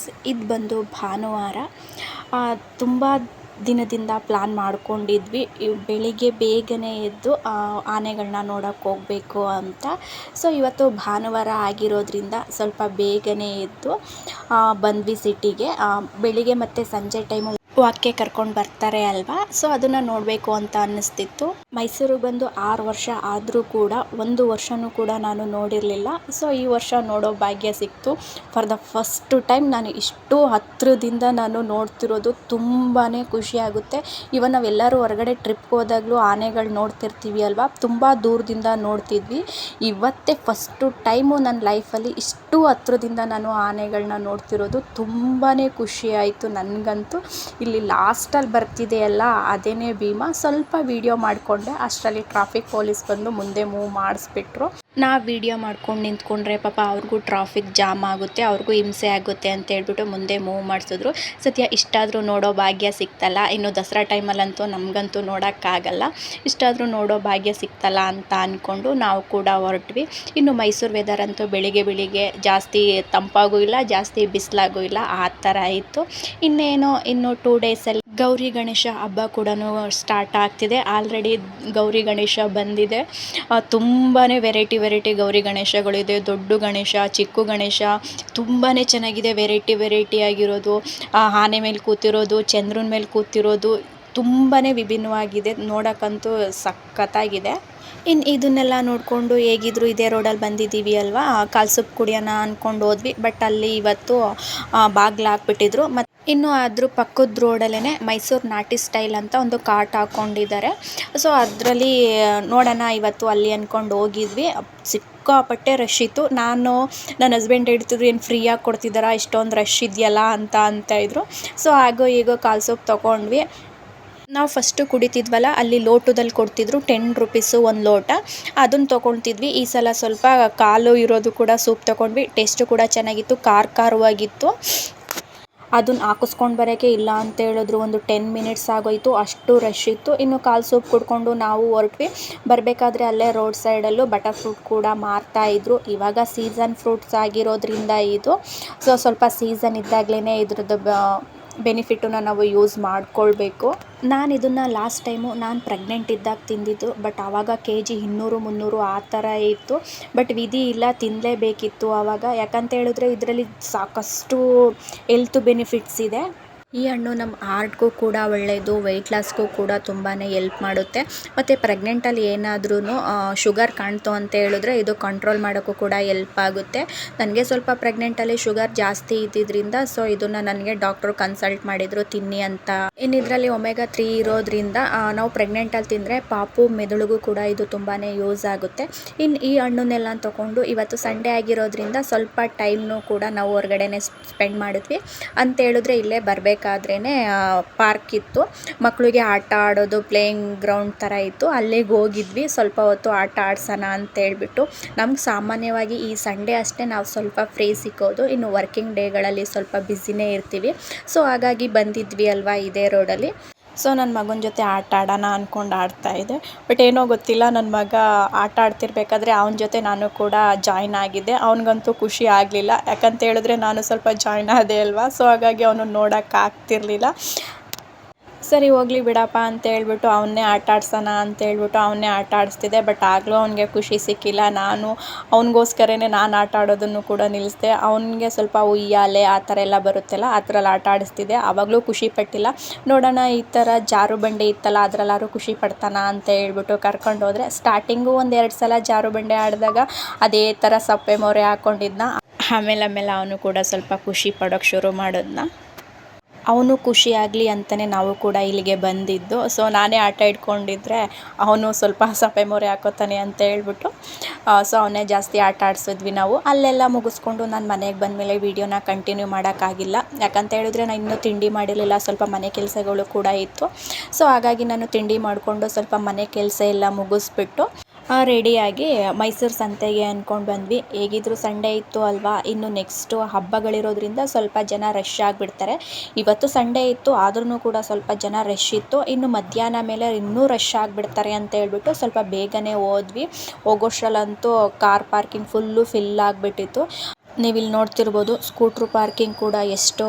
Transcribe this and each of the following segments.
Friends ಇದು ಬಂದು ಭಾನುವಾರ. ತುಂಬ ದಿನದಿಂದ ಪ್ಲ್ಯಾನ್ ಮಾಡ್ಕೊಂಡಿದ್ವಿ. ಬೆಳಿಗ್ಗೆ ಬೇಗನೆ ಎದ್ದು ಆನೆಗಳನ್ನ ನೋಡೋಕ್ಕೆ ಹೋಗಬೇಕು ಅಂತ. ಸೊ, ಇವತ್ತು ಭಾನುವಾರ ಆಗಿರೋದ್ರಿಂದ ಸ್ವಲ್ಪ ಬೇಗನೆ ಎದ್ದು ಬಂದ್ವಿ ಸಿಟಿಗೆ. ಬೆಳಿಗ್ಗೆ ಮತ್ತು ಸಂಜೆ ಟೈಮು ವಾಕ್ಗೆ ಕರ್ಕೊಂಡು ಬರ್ತಾರೆ ಅಲ್ವಾ? ಸೊ ಅದನ್ನು ನೋಡಬೇಕು ಅಂತ ಅನ್ನಿಸ್ತಿತ್ತು. ಮೈಸೂರಿಗೆ ಬಂದು ಆರು ವರ್ಷ ಆದರೂ ಕೂಡ, ಒಂದು ವರ್ಷವೂ ಕೂಡ ನಾನು ನೋಡಿರಲಿಲ್ಲ. ಸೊ ಈ ವರ್ಷ ನೋಡೋ ಭಾಗ್ಯ ಸಿಕ್ತು. ಫಾರ್ ದ ಫಸ್ಟ್ ಟೈಮ್ ನಾನು ಇಷ್ಟು ಹತ್ತಿರದಿಂದ ನಾನು ನೋಡ್ತಿರೋದು ತುಂಬಾ ಖುಷಿಯಾಗುತ್ತೆ ಇವನ್ ನಾವೆಲ್ಲರೂ ಹೊರಗಡೆ ಟ್ರಿಪ್ಗೆ ಹೋದಾಗಲೂ ಆನೆಗಳು ನೋಡ್ತಿರ್ತೀವಿ ಅಲ್ವಾ? ತುಂಬ ದೂರದಿಂದ ನೋಡ್ತಿದ್ವಿ. ಇವತ್ತೇ ಫಸ್ಟು ಟೈಮು ನನ್ನ ಲೈಫಲ್ಲಿ ಇಷ್ಟು ಹತ್ರದಿಂದ ನಾನು ಆನೆಗಳನ್ನ ನೋಡ್ತಿರೋದು. ತುಂಬಾ ಖುಷಿ ಆಯಿತು ನನಗಂತೂ. ಇಲ್ಲಿ ಲಾಸ್ಟಲ್ಲಿ ಬರ್ತಿದೆಯಲ್ಲ, ಅದೇನೇ ಭೀಮಾ? ಸ್ವಲ್ಪ ವೀಡಿಯೋ ಮಾಡಿಕೊಂಡೆ. ಅಷ್ಟರಲ್ಲಿ ಟ್ರಾಫಿಕ್ ಪೋಲೀಸ್ ಬಂದು ಮುಂದೆ ಮೂವ್ ಮಾಡಿಸ್ಬಿಟ್ರು. ನಾವು ವೀಡಿಯೋ ಮಾಡ್ಕೊಂಡು ನಿಂತ್ಕೊಂಡ್ರೆ ಪಾಪ ಅವ್ರಿಗೂ ಟ್ರಾಫಿಕ್ ಜಾಮ್ ಆಗುತ್ತೆ, ಅವ್ರಿಗೂ ಹಿಂಸೆ ಆಗುತ್ತೆ ಅಂತ ಹೇಳ್ಬಿಟ್ಟು ಮುಂದೆ ಮೂವ್ ಮಾಡಿಸಿದ್ರು. ಸತ್ಯ, ಇಷ್ಟಾದರೂ ನೋಡೋ ಭಾಗ್ಯ ಸಿಕ್ತಲ್ಲ? ಇನ್ನು ದಸರಾ ಟೈಮಲ್ಲಂತೂ ನಮಗಂತೂ ನೋಡೋಕ್ಕಾಗಲ್ಲ. ಇಷ್ಟಾದರೂ ನೋಡೋ ಭಾಗ್ಯ ಸಿಕ್ತಲ್ಲ ಅಂತ ಅಂದ್ಕೊಂಡು ನಾವು ಕೂಡ ಹೊರಟ್ವಿ. ಇನ್ನು ಮೈಸೂರು ವೆದರ್ ಅಂತೂ ಬೆಳಿಗ್ಗೆ ಬೆಳಿಗ್ಗೆ ಜಾಸ್ತಿ ತಂಪಾಗೂ ಇಲ್ಲ, ಜಾಸ್ತಿ ಬಿಸಿಲಾಗೂ ಇಲ್ಲ, ಆ ಥರ ಇತ್ತು. ಇನ್ನೇನು, ಇನ್ನು ಟೂ ಡೇಸಲ್ಲಿ ಗೌರಿ ಗಣೇಶ ಹಬ್ಬ ಕೂಡ ಸ್ಟಾರ್ಟ್ ಆಗ್ತಿದೆ. ಆಲ್ರೆಡಿ ಗೌರಿ ಗಣೇಶ ಬಂದಿದೆ. ತುಂಬಾ ವೆರೈಟಿ ವೆರೈಟಿ ಗೌರಿ ಗಣೇಶಗಳಿದೆ ದೊಡ್ಡ ಗಣೇಶ, ಚಿಕ್ಕ ಗಣೇಶ ತುಂಬಾ ಚೆನ್ನಾಗಿದೆ ವೆರೈಟಿ ವೆರೈಟಿ ಆಗಿರೋದು. ಆನೆ ಮೇಲೆ ಕೂತಿರೋದು, ಚಂದ್ರನ ಮೇಲೆ ಕೂತಿರೋದು ತುಂಬಾ ವಿಭಿನ್ನವಾಗಿದೆ, ನೋಡೋಕ್ಕಂತೂ ಸಖತ್ತಾಗಿದೆ. ಇನ್ನು ಇದನ್ನೆಲ್ಲ ನೋಡಿಕೊಂಡು ಹೇಗಿದ್ರು ಇದೇ ರೋಡಲ್ಲಿ ಬಂದಿದ್ದೀವಿ ಅಲ್ವಾ? ಕಾಲು ಕುಡಿಯೋಣ ಅಂದ್ಕೊಂಡು ಹೋದ್ವಿ, ಬಟ್ ಅಲ್ಲಿ ಇವತ್ತು ಬಾಗಿಲು ಹಾಕ್ಬಿಟ್ಟಿದ್ರು. ಮತ್ತು ಇನ್ನು ಅದ್ರ ಪಕ್ಕದ ರೋಡಲ್ಲೇ ಮೈಸೂರು ನಾಟಿ ಸ್ಟೈಲ್ ಅಂತ ಒಂದು ಕಾರ್ಟ್ ಹಾಕೊಂಡಿದ್ದಾರೆ. ಸೊ ಅದರಲ್ಲಿ ನೋಡೋಣ ಇವತ್ತು ಅಲ್ಲಿ ಅಂದ್ಕೊಂಡು ಹೋಗಿದ್ವಿ. ಸಿಕ್ಕಾಪಟ್ಟೆ ರಶ್ ಇತ್ತು. ನಾನು ನನ್ನ ಹಸ್ಬೆಂಡ್ ಹೇಳ್ತಿದ್ರು, ಏನು ಫ್ರೀಯಾಗಿ ಕೊಡ್ತಿದ್ದಾರಾ ಇಷ್ಟೊಂದು ರಶ್ ಇದೆಯಲ್ಲ ಅಂತ ಅಂತ ಇದ್ದರು ಸೊ ಹಾಗೋ ಈಗ ಕಾಲು ಸೋಪ್ ತೊಗೊಂಡ್ವಿ. ನಾವು ಫಸ್ಟು ಕುಡಿತಿದ್ವಲ್ಲ, ಅಲ್ಲಿ ಲೋಟದಲ್ಲಿ ಕೊಡ್ತಿದ್ರು ಟೆನ್ ರುಪೀಸು ಒಂದು ಲೋಟ. ಅದನ್ನು ತೊಗೊಳ್ತಿದ್ವಿ ಈ ಸಲ ಸ್ವಲ್ಪ ಕಾಲು ಇರೋದು ಕೂಡ ಸೂಪ್ ತೊಗೊಂಡ್ವಿ. ಟೇಸ್ಟು ಕೂಡ ಚೆನ್ನಾಗಿತ್ತು. ಖಾರ ಖಾರವಾಗಿತ್ತು ಅದನ್ನ ಹಾಕಿಸ್ಕೊಂಡು ಬರೋಕ್ಕೆ ಇಲ್ಲ ಅಂತ ಹೇಳಿದ್ರು. ಒಂದು ಟೆನ್ ಮಿನಿಟ್ಸ್ ಆಗೋಯಿತು. ಅಷ್ಟು ರಶ್ ಇತ್ತು. ಇನ್ನು ಕಾಲು ಸೂಪ್ ಕುಡ್ಕೊಂಡು ನಾವು ಹೊರಟ್ವಿ. ಬರಬೇಕಾದ್ರೆ ಅಲ್ಲೇ ರೋಡ್ ಸೈಡಲ್ಲೂ ಬಟರ್ ಫ್ರೂಟ್ ಕೂಡ ಮಾರ್ತಾ ಇದ್ರು. ಇವಾಗ ಸೀಸನ್ ಫ್ರೂಟ್ಸ್ ಆಗಿರೋದ್ರಿಂದ ಇದು. ಸೊ ಸ್ವಲ್ಪ ಸೀಸನ್ ಇದ್ದಾಗಲೇ ಇದ್ರದ್ದು ಬೆನಿಫಿಟ್ಟನ್ನ ನಾವು ಯೂಸ್ ಮಾಡಿಕೊಳ್ಬೇಕು. ನಾನು ಇದನ್ನು ಲಾಸ್ಟ್ ಟೈಮು ನಾನು ಪ್ರೆಗ್ನೆಂಟ್ ಇದ್ದಾಗ ತಿಂದಿದ್ದು ಬಟ್ ಆವಾಗ ಕೆ ಜಿ ಇನ್ನೂರು, ಮುನ್ನೂರು ಆ ಥರ ಇತ್ತು. ಬಟ್ ವಿಧಿ ಇಲ್ಲ ತಿನ್ನಲೇಬೇಕಿತ್ತು ಆವಾಗ ಯಾಕಂತ ಹೇಳಿದ್ರೆ ಇದರಲ್ಲಿ ಸಾಕಷ್ಟು ಹೆಲ್ತ್ ಬೆನಿಫಿಟ್ಸ್ ಇದೆ. ಈ ಹಣ್ಣು ನಮ್ಮ ಹಾರ್ಟ್ಗೂ ಕೂಡ ಒಳ್ಳೆಯದು ವೆಯ್ಟ್ ಲಾಸ್ಗೂ ಕೂಡ ತುಂಬಾ ಎಲ್ಪ್ ಮಾಡುತ್ತೆ. ಮತ್ತು ಪ್ರೆಗ್ನೆಂಟಲ್ಲಿ ಏನಾದ್ರೂ ಶುಗರ್ ಕಾಣ್ತು ಅಂತ ಹೇಳಿದ್ರೆ ಇದು ಕಂಟ್ರೋಲ್ ಮಾಡೋಕ್ಕೂ ಕೂಡ ಎಲ್ಪ್ ಆಗುತ್ತೆ. ನನಗೆ ಸ್ವಲ್ಪ ಪ್ರೆಗ್ನೆಂಟಲ್ಲಿ ಶುಗರ್ ಜಾಸ್ತಿ ಇದ್ದಿದ್ದರಿಂದ ಸೊ ಇದನ್ನು ನನಗೆ ಡಾಕ್ಟ್ರು ಕನ್ಸಲ್ಟ್ ಮಾಡಿದರು, ತಿನ್ನಿ ಅಂತ. ಇನ್ನು ಇದರಲ್ಲಿ ಒಮೆಗಾ ತ್ರೀ ಇರೋದ್ರಿಂದ ನಾವು ಪ್ರೆಗ್ನೆಂಟಲ್ಲಿ ತಿಂದರೆ ಪಾಪು ಮೆದುಳಿಗೂ ಕೂಡ ಇದು ತುಂಬಾ ಯೂಸ್ ಆಗುತ್ತೆ. ಇನ್ನು ಈ ಹಣ್ಣನ್ನೆಲ್ಲ ತೊಗೊಂಡು ಇವತ್ತು ಸಂಡೇ ಆಗಿರೋದ್ರಿಂದ ಸ್ವಲ್ಪ ಟೈಮ್ನು ಕೂಡ ನಾವು ಹೊರಗಡೆನೆ ಸ್ಪೆಂಡ್ ಮಾಡಿದ್ವಿ. ಅಂತ ಹೇಳಿದ್ರೆ ಇಲ್ಲೇ ಬರಬೇಕು. ಬೇಕಾದ್ರೇ ಪಾರ್ಕ್ ಇತ್ತು. ಮಕ್ಕಳಿಗೆ ಆಟ ಆಡೋದು ಪ್ಲೇಯಿಂಗ್ ಗ್ರೌಂಡ್ ಥರ ಇತ್ತು. ಅಲ್ಲಿಗೆ ಹೋಗಿದ್ವಿ. ಸ್ವಲ್ಪ ಹೊತ್ತು ಆಟ ಆಡ್ಸೋಣ ಅಂತೇಳ್ಬಿಟ್ಟು ನಮ್ಗೆ ಸಾಮಾನ್ಯವಾಗಿ ಈ ಸಂಡೇ ಅಷ್ಟೇ ನಾವು ಸ್ವಲ್ಪ ಫ್ರೀ ಸಿಕ್ಕೋದು. ಇನ್ನು ವರ್ಕಿಂಗ್ ಡೇಗಳಲ್ಲಿ ಸ್ವಲ್ಪ ಬ್ಯುಸಿನೇ ಇರ್ತೀವಿ. ಸೊ ಹಾಗಾಗಿ ಬಂದಿದ್ವಿ ಅಲ್ವಾ ಇದೇ ರೋಡಲ್ಲಿ ಸೊ ನನ್ನ ಮಗನ ಜೊತೆ ಆಟ ಆಡೋಣ ಅಂದ್ಕೊಂಡು ಆಡ್ತಾಯಿದ್ದೆ ಬಟ್ ಏನೋ ಗೊತ್ತಿಲ್ಲ ನನ್ನ ಮಗ ಆಟ ಆಡ್ತಿರ್ಬೇಕಾದ್ರೆ ಅವನ ಜೊತೆ ನಾನು ಕೂಡ ಜಾಯ್ನ್ ಆಗಿದ್ದೆ. ಅವನಿಗಂತೂ ಖುಷಿ ಆಗಲಿಲ್ಲ. ಯಾಕಂತ ಹೇಳಿದ್ರೆ ನಾನು ಸ್ವಲ್ಪ ಜಾಯ್ನ್ ಆದೆ ಅಲ್ವಾ? ಸೊ ಹಾಗಾಗಿ ಅವನು ನೋಡೋಕೆ ಆಗ್ತಿರ್ಲಿಲ್ಲ. ಸರಿ ಹೋಗ್ಲಿ ಬಿಡಪ್ಪ ಅಂತ ಹೇಳ್ಬಿಟ್ಟು ಅವನ್ನೇ ಆಟ ಆಡ್ಸೋಣ ಅಂತ ಹೇಳ್ಬಿಟ್ಟು ಅವನ್ನೇ ಆಟ ಆಡಿಸ್ತಿದ್ದೆ. ಬಟ್ ಆಗಲೂ ಅವನಿಗೆ ಖುಷಿ ಸಿಕ್ಕಿಲ್ಲ. ನಾನು ಅವನಿಗೋಸ್ಕರನೇ ನಾನು ಆಟ ಆಡೋದನ್ನು ಕೂಡ ನಿಲ್ಲಿಸಿದೆ ಅವನಿಗೆ ಸ್ವಲ್ಪ ಉಯ್ಯಾಲೆ ಆ ಥರ ಎಲ್ಲ ಬರುತ್ತಲ್ಲ, ಆ ಥರಲ್ಲಿ ಆಟ ಆಡಿಸ್ತಿದ್ದೆ. ಆವಾಗಲೂ ಖುಷಿ ಪಟ್ಟಿಲ್ಲ. ನೋಡೋಣ ಈ ಥರ ಜಾರು ಬಂಡೆ ಇತ್ತಲ್ಲ, ಅದರಲ್ಲಾರು ಖುಷಿ ಪಡ್ತಾನ ಅಂತ ಹೇಳ್ಬಿಟ್ಟು ಕರ್ಕೊಂಡು ಹೋದರೆ ಸ್ಟಾರ್ಟಿಂಗು ಒಂದು ಎರಡು ಸಲ ಜಾರು ಬಂಡೆ ಆಡಿದಾಗ ಅದೇ ಥರ ಸಪ್ಪೆ ಮೊರೆ ಹಾಕ್ಕೊಂಡಿದ್ನ ಆಮೇಲೆ ಆಮೇಲೆ ಅವನು ಕೂಡ ಸ್ವಲ್ಪ ಖುಷಿ ಪಡೋಕ್ಕೆ ಶುರು ಮಾಡಿದ್ನ. ಅವನು ಖುಷಿಯಾಗಲಿ ಅಂತಲೇ ನಾವು ಕೂಡ ಇಲ್ಲಿಗೆ ಬಂದಿದ್ದು. ಸೊ ನಾನೇ ಆಟ ಇಟ್ಕೊಂಡಿದ್ರೆ ಅವನು ಸ್ವಲ್ಪ ಸಪ್ಪೆ ಮೊರೆ ಹಾಕೋತಾನೆ ಅಂತ ಹೇಳ್ಬಿಟ್ಟು ಸೊ ಅವನ್ನೇ ಜಾಸ್ತಿ ಆಟ ಆಡಿಸಿದ್ವಿ ನಾವು. ಅಲ್ಲೆಲ್ಲ ಮುಗಿಸ್ಕೊಂಡು ನಾನು ಮನೆಗೆ ಬಂದಮೇಲೆ ವೀಡಿಯೋನ ಕಂಟಿನ್ಯೂ ಮಾಡೋಕ್ಕಾಗಿಲ್ಲ. ಯಾಕಂತ ಹೇಳಿದ್ರೆ ನಾನು ಇನ್ನೂ ತಿಂಡಿ ಮಾಡಿರಲಿಲ್ಲ, ಸ್ವಲ್ಪ ಮನೆ ಕೆಲಸಗಳು ಕೂಡ ಇತ್ತು. ಸೊ ಹಾಗಾಗಿ ನಾನು ತಿಂಡಿ ಮಾಡಿಕೊಂಡು ಸ್ವಲ್ಪ ಮನೆ ಕೆಲಸ ಎಲ್ಲ ಮುಗಿಸ್ಬಿಟ್ಟು ರೆಡಿಯಾಗಿ ಮೈಸೂರು ಸಂತೆಗೆ ಅಂದ್ಕೊಂಡು ಬಂದ್ವಿ. ಹೇಗಿದ್ರು ಸಂಡೇ ಇತ್ತು ಅಲ್ವಾ? ಇನ್ನು ನೆಕ್ಸ್ಟು ಹಬ್ಬಗಳಿರೋದ್ರಿಂದ ಸ್ವಲ್ಪ ಜನ ರಶ್ ಆಗಿಬಿಡ್ತಾರೆ. ಇವತ್ತು ಸಂಡೇ ಇತ್ತು ಆದ್ರೂ ಕೂಡ ಸ್ವಲ್ಪ ಜನ ರಶ್ ಇತ್ತು. ಇನ್ನು ಮಧ್ಯಾಹ್ನ ಮೇಲೆ ಇನ್ನೂ ರಶ್ ಆಗಿಬಿಡ್ತಾರೆ ಅಂತ ಹೇಳ್ಬಿಟ್ಟು ಸ್ವಲ್ಪ ಬೇಗನೆ ಹೋದ್ವಿ. ಹೋಗೋಷ್ಟ್ರಲ್ಲಂತೂ ಕಾರ್ ಪಾರ್ಕಿಂಗ್ ಫುಲ್ಲು ಫಿಲ್ ಆಗಿಬಿಟ್ಟಿತ್ತು. ನೀವಿಲ್ಲಿ ನೋಡ್ತಿರ್ಬೋದು ಸ್ಕೂಟ್ರು ಪಾರ್ಕಿಂಗ್ ಕೂಡ ಎಷ್ಟು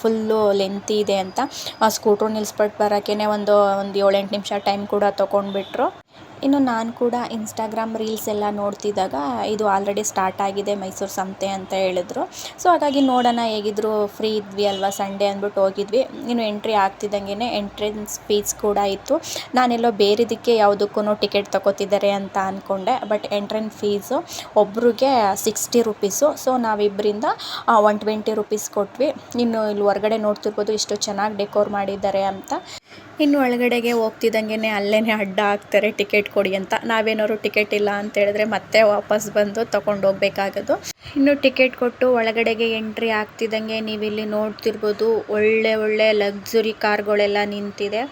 ಫುಲ್ಲು ಲೆಂತಿ ಇದೆ ಅಂತ. ಆ ಸ್ಕೂಟ್ರು ನಿಲ್ಲಿಸ್ಬಿಟ್ಟು ಬರೋಕ್ಕೇ ಒಂದು ಒಂದು ಏಳೆಂಟು ನಿಮಿಷ ಟೈಮ್ ಕೂಡ ತೊಗೊಂಡ್ಬಿಟ್ರು. ಇನ್ನು ನಾನು ಕೂಡ ಇನ್ಸ್ಟಾಗ್ರಾಮ್ ರೀಲ್ಸ್ ಎಲ್ಲ ನೋಡ್ತಿದ್ದಾಗ ಇದು ಆಲ್ರೆಡಿ ಸ್ಟಾರ್ಟ್ ಆಗಿದೆ ಮೈಸೂರು ಸಂತೆ ಅಂತ ಹೇಳಿದ್ರು. ಸೊ ಹಾಗಾಗಿ ನೋಡೋಣ ಹೇಗಿದ್ರು ಫ್ರೀ ಇದ್ವಿ ಅಲ್ವಾ ಸಂಡೇ ಅಂದ್ಬಿಟ್ಟು ಹೋಗಿದ್ವಿ. ಇನ್ನು ಎಂಟ್ರಿ ಆಗ್ತಿದ್ದಂಗೆ ಎಂಟ್ರೆನ್ಸ್ ಫೀಸ್ ಕೂಡ ಇತ್ತು. ನಾನೆಲ್ಲೋ ಬೇರೆದಕ್ಕೆ ಯಾವುದಕ್ಕೂ ಟಿಕೆಟ್ ತಗೋತಿದ್ದಾರೆ ಅಂತ ಅಂದ್ಕೊಂಡೆ ಬಟ್ ಎಂಟ್ರೆನ್ಸ್ ಫೀಸು ಒಬ್ರಿಗೆ ಸಿಕ್ಸ್ಟಿ ರುಪೀಸು ಸೊ ನಾವಿಬ್ಬರಿಂದ ಒನ್ ಟ್ವೆಂಟಿ ರುಪೀಸ್ ಕೊಟ್ವಿ. ಇನ್ನು ಇಲ್ಲಿ ಹೊರ್ಗಡೆ ನೋಡ್ತಿರ್ಬೋದು, ಇಷ್ಟು ಚೆನ್ನಾಗಿ ಡೆಕೋರ್ ಮಾಡಿದ್ದಾರೆ ಅಂತ. ಇನ್ನು ಒಳಗಡೆಗೆ ಹೋಗ್ತಿದ್ದಂಗೆ ಅಲ್ಲೇ ಅಡ್ಡ ಹಾಕ್ತಾರೆ ಟಿಕೆಟ್ ಕೊಡಿ ಅಂತ. ನಾವೇನಾದ್ರು ಟಿಕೆಟ್ ಇಲ್ಲ ಅಂತ ಹೇಳಿದ್ರೆ ಮತ್ತೆ ವಾಪಸ್ ಬಂದು ತಗೊಂಡು ಹೋಗ್ಬೇಕಾಗೋದು. ಇನ್ನು ಟಿಕೆಟ್ ಕೊಟ್ಟು ಒಳಗಡೆಗೆ ಎಂಟ್ರಿ ಆಗ್ತಿದ್ದಂಗೆ ನೀವಿಲ್ಲಿ ನೋಡ್ತಿರ್ಬೋದು ಒಳ್ಳೆ ಒಳ್ಳೆ ಲಕ್ಸುರಿ ಕಾರ್ಗಳೆಲ್ಲ ನಿಂತಿದೆ.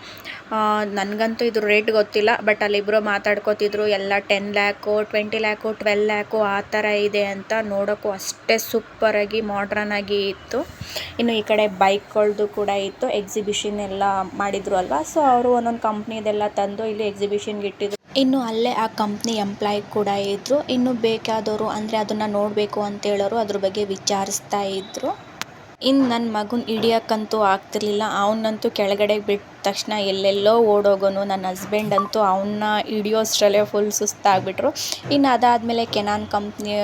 ನನಗಂತೂ ಇದು ರೇಟ್ ಗೊತ್ತಿಲ್ಲ, ಬಟ್ ಅಲ್ಲಿಬ್ಬರು ಮಾತಾಡ್ಕೋತಿದ್ರು, ಎಲ್ಲ ten lakh, twenty lakh, twelve lakh ಆ ಥರ ಇದೆ ಅಂತ ನೋಡೋಕ್ಕೂ ಅಷ್ಟೇ ಸೂಪರಾಗಿ ಮಾಡ್ರನ್ ಆಗಿ ಇತ್ತು. ಇನ್ನು ಈ ಕಡೆ ಬೈಕ್ಗಳದ್ದು ಕೂಡ ಇತ್ತು ಎಕ್ಸಿಬಿಷನ್ ಎಲ್ಲ ಮಾಡಿದ್ರು ಅಲ್ವಾ? ಸೊ ಅವರು ಒಂದೊಂದು ಕಂಪ್ನಿದೆಲ್ಲ ತಂದು ಇಲ್ಲಿ ಎಕ್ಸಿಬಿಷನ್ಗೆ ಇಟ್ಟಿದ್ರು. ಇನ್ನು ಅಲ್ಲೇ ಆ ಕಂಪ್ನಿ ಎಂಪ್ಲಾಯ್ ಕೂಡ ಇದ್ದರು ಇನ್ನು ಬೇಕಾದವರು ಅಂದರೆ ಅದನ್ನು ನೋಡಬೇಕು ಅಂತ ಹೇಳೋರು ಅದ್ರ ಬಗ್ಗೆ ವಿಚಾರಿಸ್ತಾ ಇದ್ದರು ಇನ್ನು ನನ್ನ ಮಗನ ಹಿಡಿಯೋಕ್ಕಂತೂ ಆಗ್ತಿರ್ಲಿಲ್ಲ. ಅವನಂತೂ ಕೆಳಗಡೆ ಬಿಟ್ಟ ತಕ್ಷಣ ಎಲ್ಲೆಲ್ಲೋ ಓಡೋಗೋನು. ನನ್ನ ಹಸ್ಬೆಂಡ್ ಅಂತೂ ಅವನ್ನ ಹಿಡಿಯೋಷ್ಟರಲ್ಲೇ ಫುಲ್ ಸುಸ್ತಾಗ್ಬಿಟ್ರು. ಇನ್ನು ಅದಾದಮೇಲೆ ಕೆನಾನ್ ಕಂಪ್ನಿಯ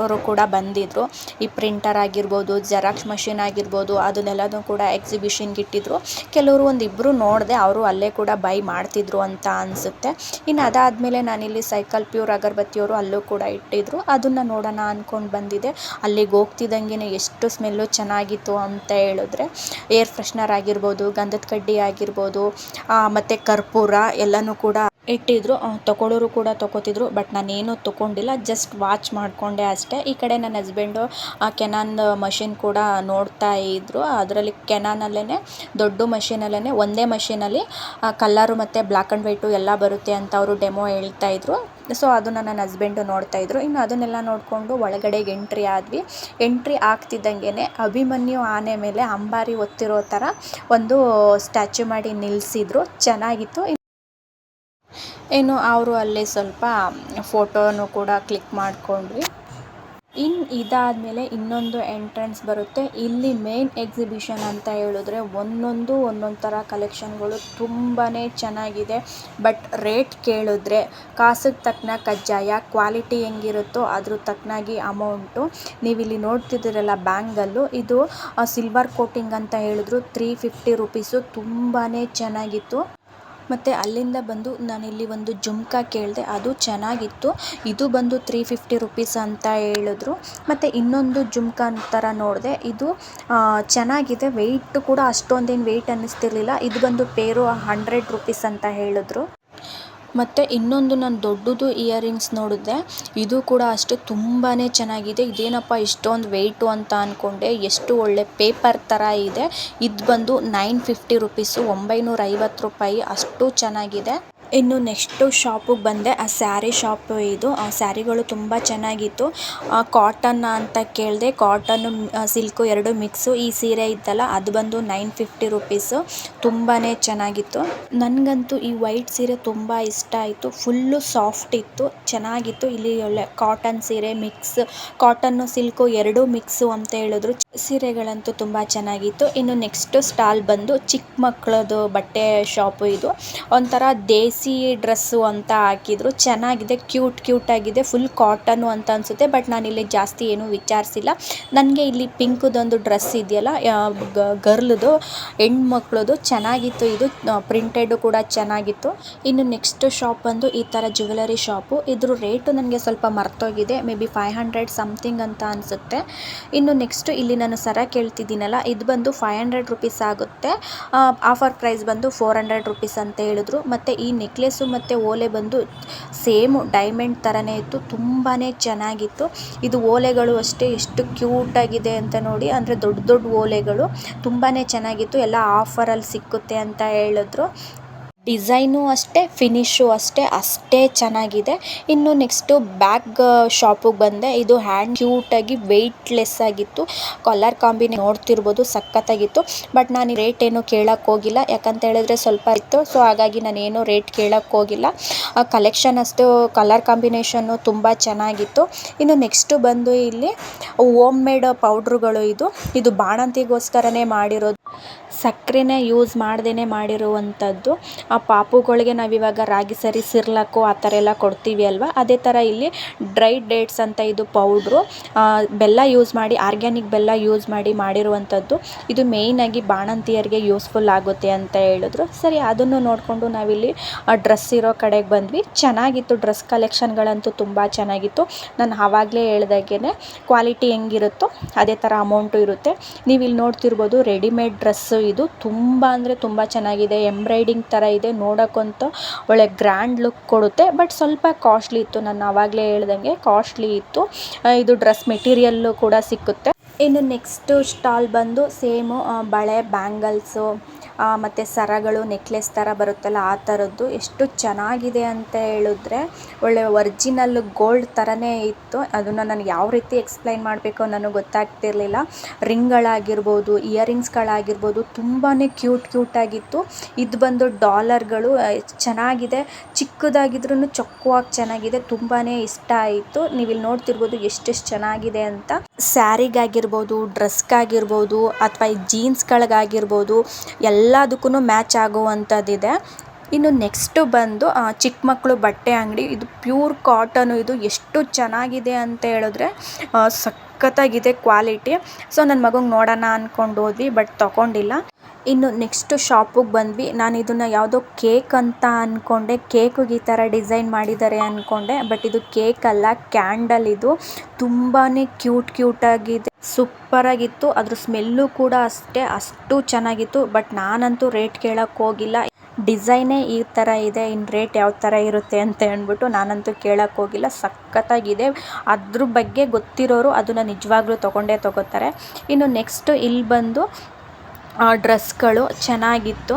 ಅವರು ಕೂಡ ಬಂದಿದ್ದರು ಈ ಪ್ರಿಂಟರ್ ಆಗಿರ್ಬೋದು ಜೆರಾಕ್ಸ್ ಮಷಿನ್ ಆಗಿರ್ಬೋದು, ಅದನ್ನೆಲ್ಲನೂ ಕೂಡ ಎಕ್ಸಿಬಿಷನ್ಗೆ ಇಟ್ಟಿದ್ರು. ಕೆಲವರು ಒಂದಿಬ್ಬರು ನೋಡಿದೆ ಅವರು ಅಲ್ಲೇ ಕೂಡ ಬೈ ಮಾಡ್ತಿದ್ರು ಅಂತ ಅನಿಸುತ್ತೆ. ಇನ್ನು ಅದಾದಮೇಲೆ ನಾನಿಲ್ಲಿ ಸೈಕಲ್ ಪ್ಯೂರ್ ಅಗರಬತ್ತಿಯವರು ಅಲ್ಲೂ ಕೂಡ ಇಟ್ಟಿದ್ರು. ಅದನ್ನು ನೋಡೋಣ ಅಂದ್ಕೊಂಡು ಬಂದಿದ್ದೆ ಅಲ್ಲಿಗೆ ಹೋಗ್ತಿದ್ದಂಗೆ ಎಷ್ಟು ಸ್ಮೆಲ್ಲು ಚೆನ್ನಾಗಿತ್ತು ಅಂತ ಹೇಳಿದ್ರೆ ಏರ್ ಫ್ರೆಶ್ನರ್ ಆಗಿರ್ಬೋದು, ಗಂಧದ ಕಡ್ಡಿ ಆಗಿರ್ಬೋದು ಮತ್ತು ಕರ್ಪೂರ ಎಲ್ಲನೂ ಕೂಡ ಇಟ್ಟಿದ್ರು. ತೊಗೊಳೋರು ಕೂಡ ತೊಗೋತಿದ್ರು. ಬಟ್ ನಾನೇನು ತೊಗೊಂಡಿಲ್ಲ. ಜಸ್ಟ್ ವಾಚ್ ಮಾಡಿಕೊಂಡೆ ಅಷ್ಟೇ. ಈ ಕಡೆ ನನ್ನ ಹಸ್ಬೆಂಡು, ಆ ಕೆನಾನ್ ಮಷಿನ್ ಕೂಡ ನೋಡ್ತಾ ಇದ್ದರು ಅದರಲ್ಲಿ ಕೆನಾನಲ್ಲೇ ದೊಡ್ಡ ಮಷಿನಲ್ಲೇ ಒಂದೇ ಮಷಿನಲ್ಲಿ ಕಲ್ಲರು ಮತ್ತು ಬ್ಲ್ಯಾಕ್ ಆ್ಯಂಡ್ ವೈಟು ಎಲ್ಲ ಬರುತ್ತೆ ಅಂತ ಅವರು ಡೆಮೋ ಹೇಳ್ತಾ ಇದ್ರು. ಸೊ, ಅದನ್ನು ನನ್ನ ಹಸ್ಬೆಂಡು ನೋಡ್ತಾ ಇದ್ರು. ಇನ್ನು ಅದನ್ನೆಲ್ಲ ನೋಡಿಕೊಂಡು ಒಳಗಡೆಗೆ ಎಂಟ್ರಿ ಆದ್ವಿ. ಎಂಟ್ರಿ ಆಗ್ತಿದ್ದಂಗೆ ಅಭಿಮನ್ಯು ಆನೆ ಮೇಲೆ ಅಂಬಾರಿ ಒತ್ತಿರೋ ಥರ ಒಂದು ಸ್ಟ್ಯಾಚ್ಯು ಮಾಡಿ ನಿಲ್ಲಿಸಿದ್ರು ಚೆನ್ನಾಗಿತ್ತು. ಇನ್ನು ಅವರು ಅಲ್ಲಿ ಸ್ವಲ್ಪ ಫೋಟೋನು ಕೂಡ ಕ್ಲಿಕ್ ಮಾಡಿಕೊಂಡ್ವಿ. ಇನ್ನು ಇದಾದಮೇಲೆ ಇನ್ನೊಂದು ಎಂಟ್ರೆನ್ಸ್ ಬರುತ್ತೆ. ಇಲ್ಲಿ ಮೇನ್ ಎಕ್ಸಿಬಿಷನ್ ಅಂತ ಹೇಳಿದ್ರೆ ಒಂದೊಂದು ಒಂದೊಂದು ಥರ ಕಲೆಕ್ಷನ್ಗಳು ತುಂಬಾ ಚೆನ್ನಾಗಿದೆ. ಬಟ್ ರೇಟ್ ಕೇಳಿದ್ರೆ ಕಾಸಿಗೆ ತಕ್ಕನ ಕಜ್ಜಾಯ, ಕ್ವಾಲಿಟಿ ಹೆಂಗಿರುತ್ತೋ ಅದ್ರ ತಕ್ಕನಾಗಿ ಅಮೌಂಟು. ನೀವಿಲ್ಲಿ ನೋಡ್ತಿದ್ದೀರಲ್ಲ ಬ್ಯಾಂಗಲ್ಲು, ಇದು ಸಿಲ್ವರ್ ಕೋಟಿಂಗ್ ಅಂತ ಹೇಳಿದ್ರು ತ್ರೀ ಫಿಫ್ಟಿ ರುಪೀಸು ತುಂಬಾ ಚೆನ್ನಾಗಿತ್ತು. ಮತ್ತು ಅಲ್ಲಿಂದ ಬಂದು ನಾನಿಲ್ಲಿ ಒಂದು ಜುಮ್ಕಾ ಕೇಳಿದೆ. ಅದು ಚೆನ್ನಾಗಿತ್ತು. ಇದು ಬಂದು ತ್ರೀ ಫಿಫ್ಟಿ ರುಪೀಸ್ ಅಂತ ಹೇಳಿದ್ರು. ಮತ್ತು ಇನ್ನೊಂದು ಜುಮ್ಕಾ ಥರ ನೋಡಿದೆ. ಇದು ಚೆನ್ನಾಗಿದೆ. ವೆಯ್ಟ್ ಕೂಡ ಅಷ್ಟೊಂದೇನು ವೆಯ್ಟ್ ಅನ್ನಿಸ್ತಿರ್ಲಿಲ್ಲ. ಇದು ಬಂದು ಪೇರು ಹಂಡ್ರೆಡ್ ರುಪೀಸ್ ಅಂತ ಹೇಳಿದ್ರು. ಮತ್ತು ಇನ್ನೊಂದು ನಾನು ದೊಡ್ಡದು ಇಯರಿಂಗ್ಸ್ ನೋಡಿದೆ ಇದು ಕೂಡ ಅಷ್ಟೇ ತುಂಬಾ ಚೆನ್ನಾಗಿದೆ. ಇದೇನಪ್ಪ ಇಷ್ಟೊಂದು ವೆಯ್ಟು ಅಂತ ಅಂದ್ಕೊಂಡೆ ಎಷ್ಟು ಒಳ್ಳೆ ಪೇಪರ್ ಥರ ಇದೆ. ಇದು ಬಂದು ನೈನ್ ಫಿಫ್ಟಿ ರುಪೀಸು ಒಂಬೈನೂರ ಐವತ್ತು ರೂಪಾಯಿ. ಅಷ್ಟು ಚೆನ್ನಾಗಿದೆ. ಇನ್ನು ನೆಕ್ಸ್ಟು ಶಾಪಿಗೆ ಬಂದೆ. ಆ ಸ್ಯಾರಿ ಶಾಪ್ ಇದು. ಆ ಸ್ಯಾರಿಗಳು ತುಂಬ ಚೆನ್ನಾಗಿತ್ತು. ಕಾಟನ್ ಅಂತ ಕೇಳಿದೆ. ಕಾಟನ್ನು ಸಿಲ್ಕು ಎರಡು ಮಿಕ್ಸು. ಈ ಸೀರೆ ಇತ್ತಲ್ಲ, ಅದು ಬಂದು ನೈನ್ ಫಿಫ್ಟಿ ರುಪೀಸು. ತುಂಬಾ ಚೆನ್ನಾಗಿತ್ತು. ನನಗಂತೂ ಈ ವೈಟ್ ಸೀರೆ ತುಂಬ ಇಷ್ಟ ಆಯಿತು. ಫುಲ್ಲು ಸಾಫ್ಟ್ ಇತ್ತು. ಚೆನ್ನಾಗಿತ್ತು. ಇಲ್ಲಿ ಒಳ್ಳೆ ಕಾಟನ್ ಸೀರೆ ಮಿಕ್ಸ್. ಕಾಟನ್ನು, ಸಿಲ್ಕು ಎರಡೂ ಮಿಕ್ಸು ಅಂತ ಹೇಳಿದ್ರು. ಸೀರೆಗಳಂತೂ ತುಂಬ ಚೆನ್ನಾಗಿತ್ತು. ಇನ್ನು ನೆಕ್ಸ್ಟು ಸ್ಟಾಲ್ ಬಂದು ಚಿಕ್ಕ ಮಕ್ಕಳದು ಬಟ್ಟೆ ಶಾಪು ಇದು. ಒಂಥರ ದೇಸಿ ಡ್ರೆಸ್ಸು ಅಂತ ಹಾಕಿದ್ರು. ಚೆನ್ನಾಗಿದೆ ಕ್ಯೂಟ್ ಕ್ಯೂಟ್ ಆಗಿದೆ ಫುಲ್ ಕಾಟನ್ನು ಅಂತ ಅನಿಸುತ್ತೆ. ಬಟ್ ನಾನಿಲ್ಲಿ ಜಾಸ್ತಿ ಏನೂ ವಿಚಾರಿಸಿಲ್ಲ. ನನಗೆ ಇಲ್ಲಿ ಪಿಂಕದೊಂದು ಡ್ರೆಸ್ ಇದೆಯಲ್ಲ ಗರ್ಲ್ದು ಹೆಣ್ಮಕ್ಳದು ಚೆನ್ನಾಗಿತ್ತು. ಇದು ಪ್ರಿಂಟೆಡು ಕೂಡ ಚೆನ್ನಾಗಿತ್ತು. ಇನ್ನು ನೆಕ್ಸ್ಟ್ ಶಾಪ್ ಬಂದು ಈ ಥರ ಜ್ಯುವೆಲರಿ ಶಾಪು ಇದ್ರ ರೇಟು ನನಗೆ ಸ್ವಲ್ಪ ಮರ್ತೋಗಿದೆ. Maybe five hundred something ಅಂತ ಅನಿಸುತ್ತೆ. ಇನ್ನು ನೆಕ್ಸ್ಟು ಇಲ್ಲಿ ನಾನು ಸರ ಕೇಳ್ತಿದ್ದೀನಲ್ಲ, ಇದು ಬಂದು ಫೈವ್ ಹಂಡ್ರೆಡ್ ರುಪೀಸ್ ಆಗುತ್ತೆ. ಆಫರ್ ಪ್ರೈಸ್ ಬಂದು ಫೋರ್ ಹಂಡ್ರೆಡ್ ರುಪೀಸ್ ಅಂತ ಹೇಳಿದ್ರು. ಮತ್ತು ಈ ನೆಕ್ಲೆಸ್ಸು ಮತ್ತು ಓಲೆ ಬಂದು ಸೇಮ್ ಡೈಮಂಡ್ ಥರನೇ ಇತ್ತು ತುಂಬಾ ಚೆನ್ನಾಗಿತ್ತು. ಇದು ಓಲೆಗಳು ಅಷ್ಟೇ, ಎಷ್ಟು ಕ್ಯೂಟಾಗಿದೆ ಅಂತ ನೋಡಿ, ಅಂದರೆ ದೊಡ್ಡ ದೊಡ್ಡ ಓಲೆಗಳು ತುಂಬಾ ಚೆನ್ನಾಗಿತ್ತು. ಎಲ್ಲ ಆಫರಲ್ಲಿ ಸಿಕ್ಕುತ್ತೆ ಅಂತ ಹೇಳಿದ್ರು. ಡಿಸೈನು ಅಷ್ಟೇ, ಫಿನಿಶು ಅಷ್ಟೇ ಅಷ್ಟೇ ಚೆನ್ನಾಗಿದೆ. ಇನ್ನು ನೆಕ್ಸ್ಟು ಬ್ಯಾಗ್ ಶಾಪಿಗೆ ಬಂದೆ. ಇದು ಹ್ಯಾಂಡ್ ಕ್ಯೂಟಾಗಿ ವೆಯ್ಟ್ಲೆಸ್ ಆಗಿತ್ತು. ಕಲರ್ ಕಾಂಬಿನೇ ನೋಡ್ತಿರ್ಬೋದು, ಸಖತ್ತಾಗಿತ್ತು. ಬಟ್ ನಾನು ರೇಟ್ ಏನು ಕೇಳಕ್ಕೆ ಹೋಗಿಲ್ಲ. ಯಾಕಂತ ಹೇಳಿದ್ರೆ ಸ್ವಲ್ಪ ಇತ್ತು. ಸೊ, ಹಾಗಾಗಿ ನಾನು ಏನು ರೇಟ್ ಕೇಳಕ್ಕೆ ಹೋಗಿಲ್ಲ. ಕಲೆಕ್ಷನ್ ಅಷ್ಟು, ಕಲರ್ ಕಾಂಬಿನೇಷನ್ನು ತುಂಬ ಚೆನ್ನಾಗಿತ್ತು. ಇನ್ನು ನೆಕ್ಸ್ಟು ಬಂದು ಇಲ್ಲಿ ಓಮ್ ಮೇಡ್ ಪೌಡ್ರುಗಳು ಇದು. ಇದು ಬಾಣಂತಿಗೋಸ್ಕರನೇ ಮಾಡಿರೋದು. ಸಕ್ಕರೆನೇ ಯೂಸ್ ಮಾಡ್ದೇ ಮಾಡಿರುವಂಥದ್ದು ಆ ಪಾಪುಗಳಿಗೆ ನಾವಿವಾಗ ರಾಗಿ ಸರಿ ಸಿರ್ಲಕ್ಕು ಆ ಥರ ಎಲ್ಲ ಕೊಡ್ತೀವಿ ಅಲ್ವಾ? ಅದೇ ಥರ ಇಲ್ಲಿ ಡ್ರೈ ಡೇಟ್ಸ್ ಅಂತ ಇದು ಪೌಡ್ರು ಬೆಲ್ಲ ಯೂಸ್ ಮಾಡಿ ಆರ್ಗ್ಯಾನಿಕ್ ಬೆಲ್ಲ ಯೂಸ್ ಮಾಡಿ ಮಾಡಿರುವಂಥದ್ದು ಇದು ಮೇಯ್ನಾಗಿ ಬಾಣಂತಿಯರಿಗೆ ಯೂಸ್ಫುಲ್ ಆಗುತ್ತೆ ಅಂತ ಹೇಳಿದ್ರು. ಸರಿ, ಅದನ್ನು ನೋಡಿಕೊಂಡು ನಾವಿಲ್ಲಿ ಡ್ರೆಸ್ ಇರೋ ಕಡೆಗೆ ಬಂದ್ವಿ. ಚೆನ್ನಾಗಿತ್ತು ಡ್ರೆಸ್ ಕಲೆಕ್ಷನ್ಗಳಂತೂ ತುಂಬ ಚೆನ್ನಾಗಿತ್ತು. ನಾನು ಆವಾಗಲೇ ಹೇಳ್ದಾಗೆ ಕ್ವಾಲಿಟಿ ಹೆಂಗಿರುತ್ತೋ ಅದೇ ಥರ ಅಮೌಂಟು ಇರುತ್ತೆ. ನೀವು ಇಲ್ಲಿ ನೋಡ್ತಿರ್ಬೋದು ರೆಡಿಮೇಡ್ ಡ್ರೆಸ್ಸು ಇದು. ತುಂಬ ಅಂದರೆ ತುಂಬ ಚೆನ್ನಾಗಿದೆ. ಎಂಬ್ರಾಯ್ಡಿಂಗ್ ಥರ ಇದೆ. ನೋಡೋಕ್ಕಂತೂ ಒಳ್ಳೆ ಗ್ರ್ಯಾಂಡ್ ಲುಕ್ ಕೊಡುತ್ತೆ. ಬಟ್ ಸ್ವಲ್ಪ ಕಾಸ್ಟ್ಲಿ ಇತ್ತು. ನಾನು ಆವಾಗಲೇ ಹೇಳ್ದಂಗೆ ಕಾಸ್ಟ್ಲಿ ಇತ್ತು. ಇದು ಡ್ರೆಸ್ ಮೆಟೀರಿಯಲ್ಲು ಕೂಡ ಸಿಕ್ಕುತ್ತೆ. ಇನ್ನು ನೆಕ್ಸ್ಟು ಸ್ಟಾಲ್ ಬಂದು ಸೇಮು ಬಳೆ, ಬ್ಯಾಂಗಲ್ಸು ಮತ್ತು ಸರಗಳು ನೆಕ್ಲೆಸ್ ಥರ ಬರುತ್ತಲ್ಲ, ಆ ಥರದ್ದು ಎಷ್ಟು ಚೆನ್ನಾಗಿದೆ ಅಂತ ಹೇಳಿದ್ರೆ ಒಳ್ಳೆ ಒರ್ಜಿನಲ್ ಗೋಲ್ಡ್ ಥರನೇ ಇತ್ತು. ಅದನ್ನು ನಾನು ಯಾವ ರೀತಿ ಎಕ್ಸ್ಪ್ಲೈನ್ ಮಾಡಬೇಕು ನನಗೆ ಗೊತ್ತಾಗ್ತಿರ್ಲಿಲ್ಲ. ರಿಂಗ್ಗಳಾಗಿರ್ಬೋದು ಇಯರಿಂಗ್ಸ್ಗಳಾಗಿರ್ಬೋದು ತುಂಬಾ ಕ್ಯೂಟ್ ಕ್ಯೂಟಾಗಿತ್ತು ಇದು ಬಂದು ಡಾಲರ್ಗಳು ಚೆನ್ನಾಗಿದೆ. ಚಿಕ್ಕದಾಗಿದ್ರೂ ಚೊಕ್ಕವಾಗಿ ಚೆನ್ನಾಗಿದೆ. ತುಂಬಾ ಇಷ್ಟ ಆಯಿತು. ನೀವು ಇಲ್ಲಿ ನೋಡ್ತಿರ್ಬೋದು ಎಷ್ಟೆಷ್ಟು ಚೆನ್ನಾಗಿದೆ ಅಂತ. ಸ್ಯಾರಿಗಾಗಿರ್ಬೋದು, ಡ್ರೆಸ್ಗಾಗಿರ್ಬೋದು ಅಥವಾ ಈ ಜೀನ್ಸ್ಗಳಿಗಾಗಿರ್ಬೋದು ಎಲ್ಲದಕ್ಕೂ ಮ್ಯಾಚ್ ಆಗುವಂಥದ್ದಿದೆ. ಇನ್ನು ನೆಕ್ಸ್ಟು ಬಂದು ಚಿಕ್ಕ ಮಕ್ಕಳು ಬಟ್ಟೆ ಅಂಗಡಿ. ಇದು ಪ್ಯೂರ್ ಕಾಟನು, ಇದು ಎಷ್ಟು ಚೆನ್ನಾಗಿದೆ ಅಂತ ಹೇಳಿದ್ರೆ ಸಖತ್ತಾಗಿದೆ ಕ್ವಾಲಿಟಿ. ಸೊ, ನನ್ನ ಮಗಂಗೆ ನೋಡೋಣ ಅಂದ್ಕೊಂಡು ಹೋದ್ವಿ, ಬಟ್ ತೊಗೊಂಡಿಲ್ಲ. ಇನ್ನು ನೆಕ್ಸ್ಟ್ ಶಾಪಿಗೆ ಬಂದ್ವಿ. ನಾನು ಇದನ್ನು ಯಾವುದೋ ಕೇಕ್ ಅಂತ ಅಂದ್ಕೊಂಡೆ ಕೇಕಿಗೆ ಈ ಥರ ಡಿಸೈನ್ ಮಾಡಿದ್ದಾರೆ ಅಂದ್ಕೊಂಡೆ ಬಟ್ ಇದು ಕೇಕ್ ಅಲ್ಲ ಕ್ಯಾಂಡಲ್ ಇದು. ತುಂಬಾ ಕ್ಯೂಟ್ ಕ್ಯೂಟಾಗಿದೆ ಸೂಪರಾಗಿತ್ತು ಅದ್ರ ಸ್ಮೆಲ್ಲು ಕೂಡ ಅಷ್ಟೇ, ಅಷ್ಟು ಚೆನ್ನಾಗಿತ್ತು. ಬಟ್ ನಾನಂತೂ ರೇಟ್ ಕೇಳಕ್ಕೆ ಹೋಗಿಲ್ಲ. ಡಿಸೈನೇ ಈ ಥರ ಇದೆ. ಇನ್ನು ರೇಟ್ ಯಾವ ಥರ ಇರುತ್ತೆ ಅಂತ ಹೇಳ್ಬಿಟ್ಟು ನಾನಂತೂ ಕೇಳಕ್ಕೆ ಹೋಗಿಲ್ಲ. ಸಖತ್ತಾಗಿದೆ. ಅದ್ರ ಬಗ್ಗೆ ಗೊತ್ತಿರೋರು ಅದನ್ನು ನಿಜವಾಗ್ಲೂ ತೊಗೊಂಡೇ ತೊಗೋತಾರೆ. ಇನ್ನು ನೆಕ್ಸ್ಟು ಇಲ್ಲಿ ಬಂದು ಡ್ರೆಸ್ಗಳು ಚೆನ್ನಾಗಿತ್ತು.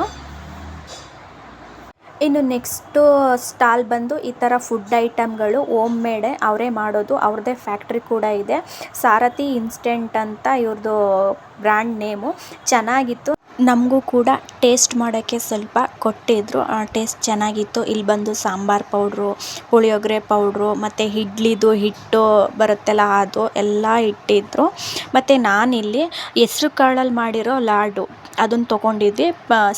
ಇನ್ನು ನೆಕ್ಸ್ಟು ಸ್ಟಾಲ್ ಬಂದು ಈ ಥರ ಫುಡ್ ಐಟಮ್ಗಳು ಓಮ್ ಮೇಡೆ ಅವರೇ ಮಾಡೋದು. ಅವ್ರದ್ದೇ ಫ್ಯಾಕ್ಟ್ರಿ ಕೂಡ ಇದೆ. ಸಾರಥಿ ಇನ್ಸ್ಟೆಂಟ್ ಅಂತ ಇವ್ರದ್ದು ಬ್ರ್ಯಾಂಡ್ ನೇಮು ಚೆನ್ನಾಗಿತ್ತು. ನಮಗೂ ಕೂಡ ಟೇಸ್ಟ್ ಮಾಡೋಕ್ಕೆ ಸ್ವಲ್ಪ ಕೊಟ್ಟಿದ್ದರು ಟೇಸ್ಟ್ ಚೆನ್ನಾಗಿತ್ತು. ಇಲ್ಲಿ ಬಂದು ಸಾಂಬಾರು ಪೌಡ್ರು, ಪುಳಿಯೋಗರೆ ಪೌಡ್ರು, ಮತ್ತು ಇಡ್ಲಿದು ಹಿಟ್ಟು ಬರುತ್ತಲ್ಲ ಅದು ಎಲ್ಲ ಇಟ್ಟಿದ್ದರು ಮತ್ತು ನಾನಿಲ್ಲಿ ಹೆಸ್ರು ಕಾಳಲ್ಲಿ ಮಾಡಿರೋ ಲಾಡು, ಅದನ್ನು ತೊಗೊಂಡಿದ್ವಿ.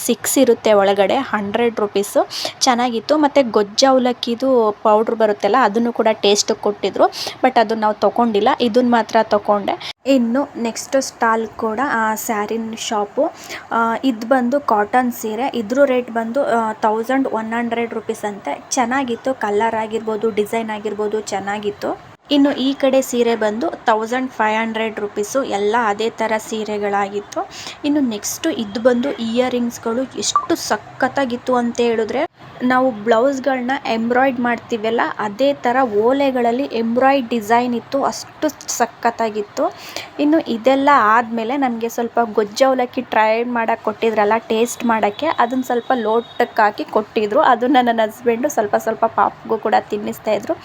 ಸಿಕ್ಸ್ ಇರುತ್ತೆ ಒಳಗಡೆ ಹಂಡ್ರೆಡ್ ರುಪೀಸು ಚೆನ್ನಾಗಿತ್ತು. ಮತ್ತು ಗೊಜ್ಜು ಅವಲಕ್ಕಿದು ಪೌಡ್ರ್ ಬರುತ್ತಲ್ಲ, ಅದನ್ನು ಕೂಡ ಟೇಸ್ಟಿಗೆ ಕೊಟ್ಟಿದ್ದರು ಬಟ್ ಅದನ್ನು ನಾವು ತೊಗೊಂಡಿಲ್ಲ. ಇದನ್ನು ಮಾತ್ರ ತೊಗೊಂಡೆ. ಇನ್ನು ನೆಕ್ಸ್ಟ್ ಸ್ಟಾಲ್ ಕೂಡ ಸ್ಯಾರಿನ ಶಾಪು ಇದು ಬಂದು ಕಾಟನ್ ಸೀರೆ. ಇದ್ರ ರೇಟ್ ಬಂದು ತೌಸಂಡ್ ಒನ್ ಹಂಡ್ರೆಡ್ ರುಪೀಸ್ ಅಂತೆ. ಚೆನ್ನಾಗಿತ್ತು ಕಲ್ಲರ್ ಆಗಿರ್ಬೋದು ಡಿಸೈನ್ ಆಗಿರ್ಬೋದು ಚೆನ್ನಾಗಿತ್ತು. ಇನ್ನು ಈ ಕಡೆ ಸೀರೆ ಬಂದು ತೌಸಂಡ್ ಫೈವ್ ಹಂಡ್ರೆಡ್ ರುಪೀಸು ಎಲ್ಲ ಅದೇ ಥರ ಸೀರೆಗಳಾಗಿತ್ತು. ಇನ್ನು ನೆಕ್ಸ್ಟು ಇದು ಬಂದು ಇಯರಿಂಗ್ಸ್ಗಳು ಎಷ್ಟು ಸಖತ್ತಾಗಿತ್ತು ಅಂತ ಹೇಳಿದ್ರೆ, ನಾವು ಬ್ಲೌಸ್ಗಳನ್ನ ಎಂಬ್ರಾಯ್ಡ್ ಮಾಡ್ತೀವಲ್ಲ, ಅದೇ ಥರ ಓಲೆಗಳಲ್ಲಿ ಎಂಬ್ರಾಯ್ಡ್ ಡಿಸೈನ್ ಇತ್ತು, ಅಷ್ಟು ಸಖತ್ತಾಗಿತ್ತು. ಇನ್ನು ಇದೆಲ್ಲ ಆದಮೇಲೆ ನನಗೆ ಸ್ವಲ್ಪ ಗೊಜ್ಜವಲಕ್ಕಿ ಟ್ರೈ ಮಾಡೋಕ್ಕೆ ಕೊಟ್ಟಿದ್ರಲ್ಲ ಟೇಸ್ಟ್ ಮಾಡೋಕ್ಕೆ, ಅದನ್ನು ಸ್ವಲ್ಪ ಲೋಟಕ್ಕೆ ಹಾಕಿ ಕೊಟ್ಟಿದ್ರು. ಅದನ್ನು ನನ್ನ ಹಸ್ಬೆಂಡು ಸ್ವಲ್ಪ ಸ್ವಲ್ಪ ಪಾಪಗೂ ಕೂಡ ತಿನ್ನಿಸ್ತಾಯಿದ್ರು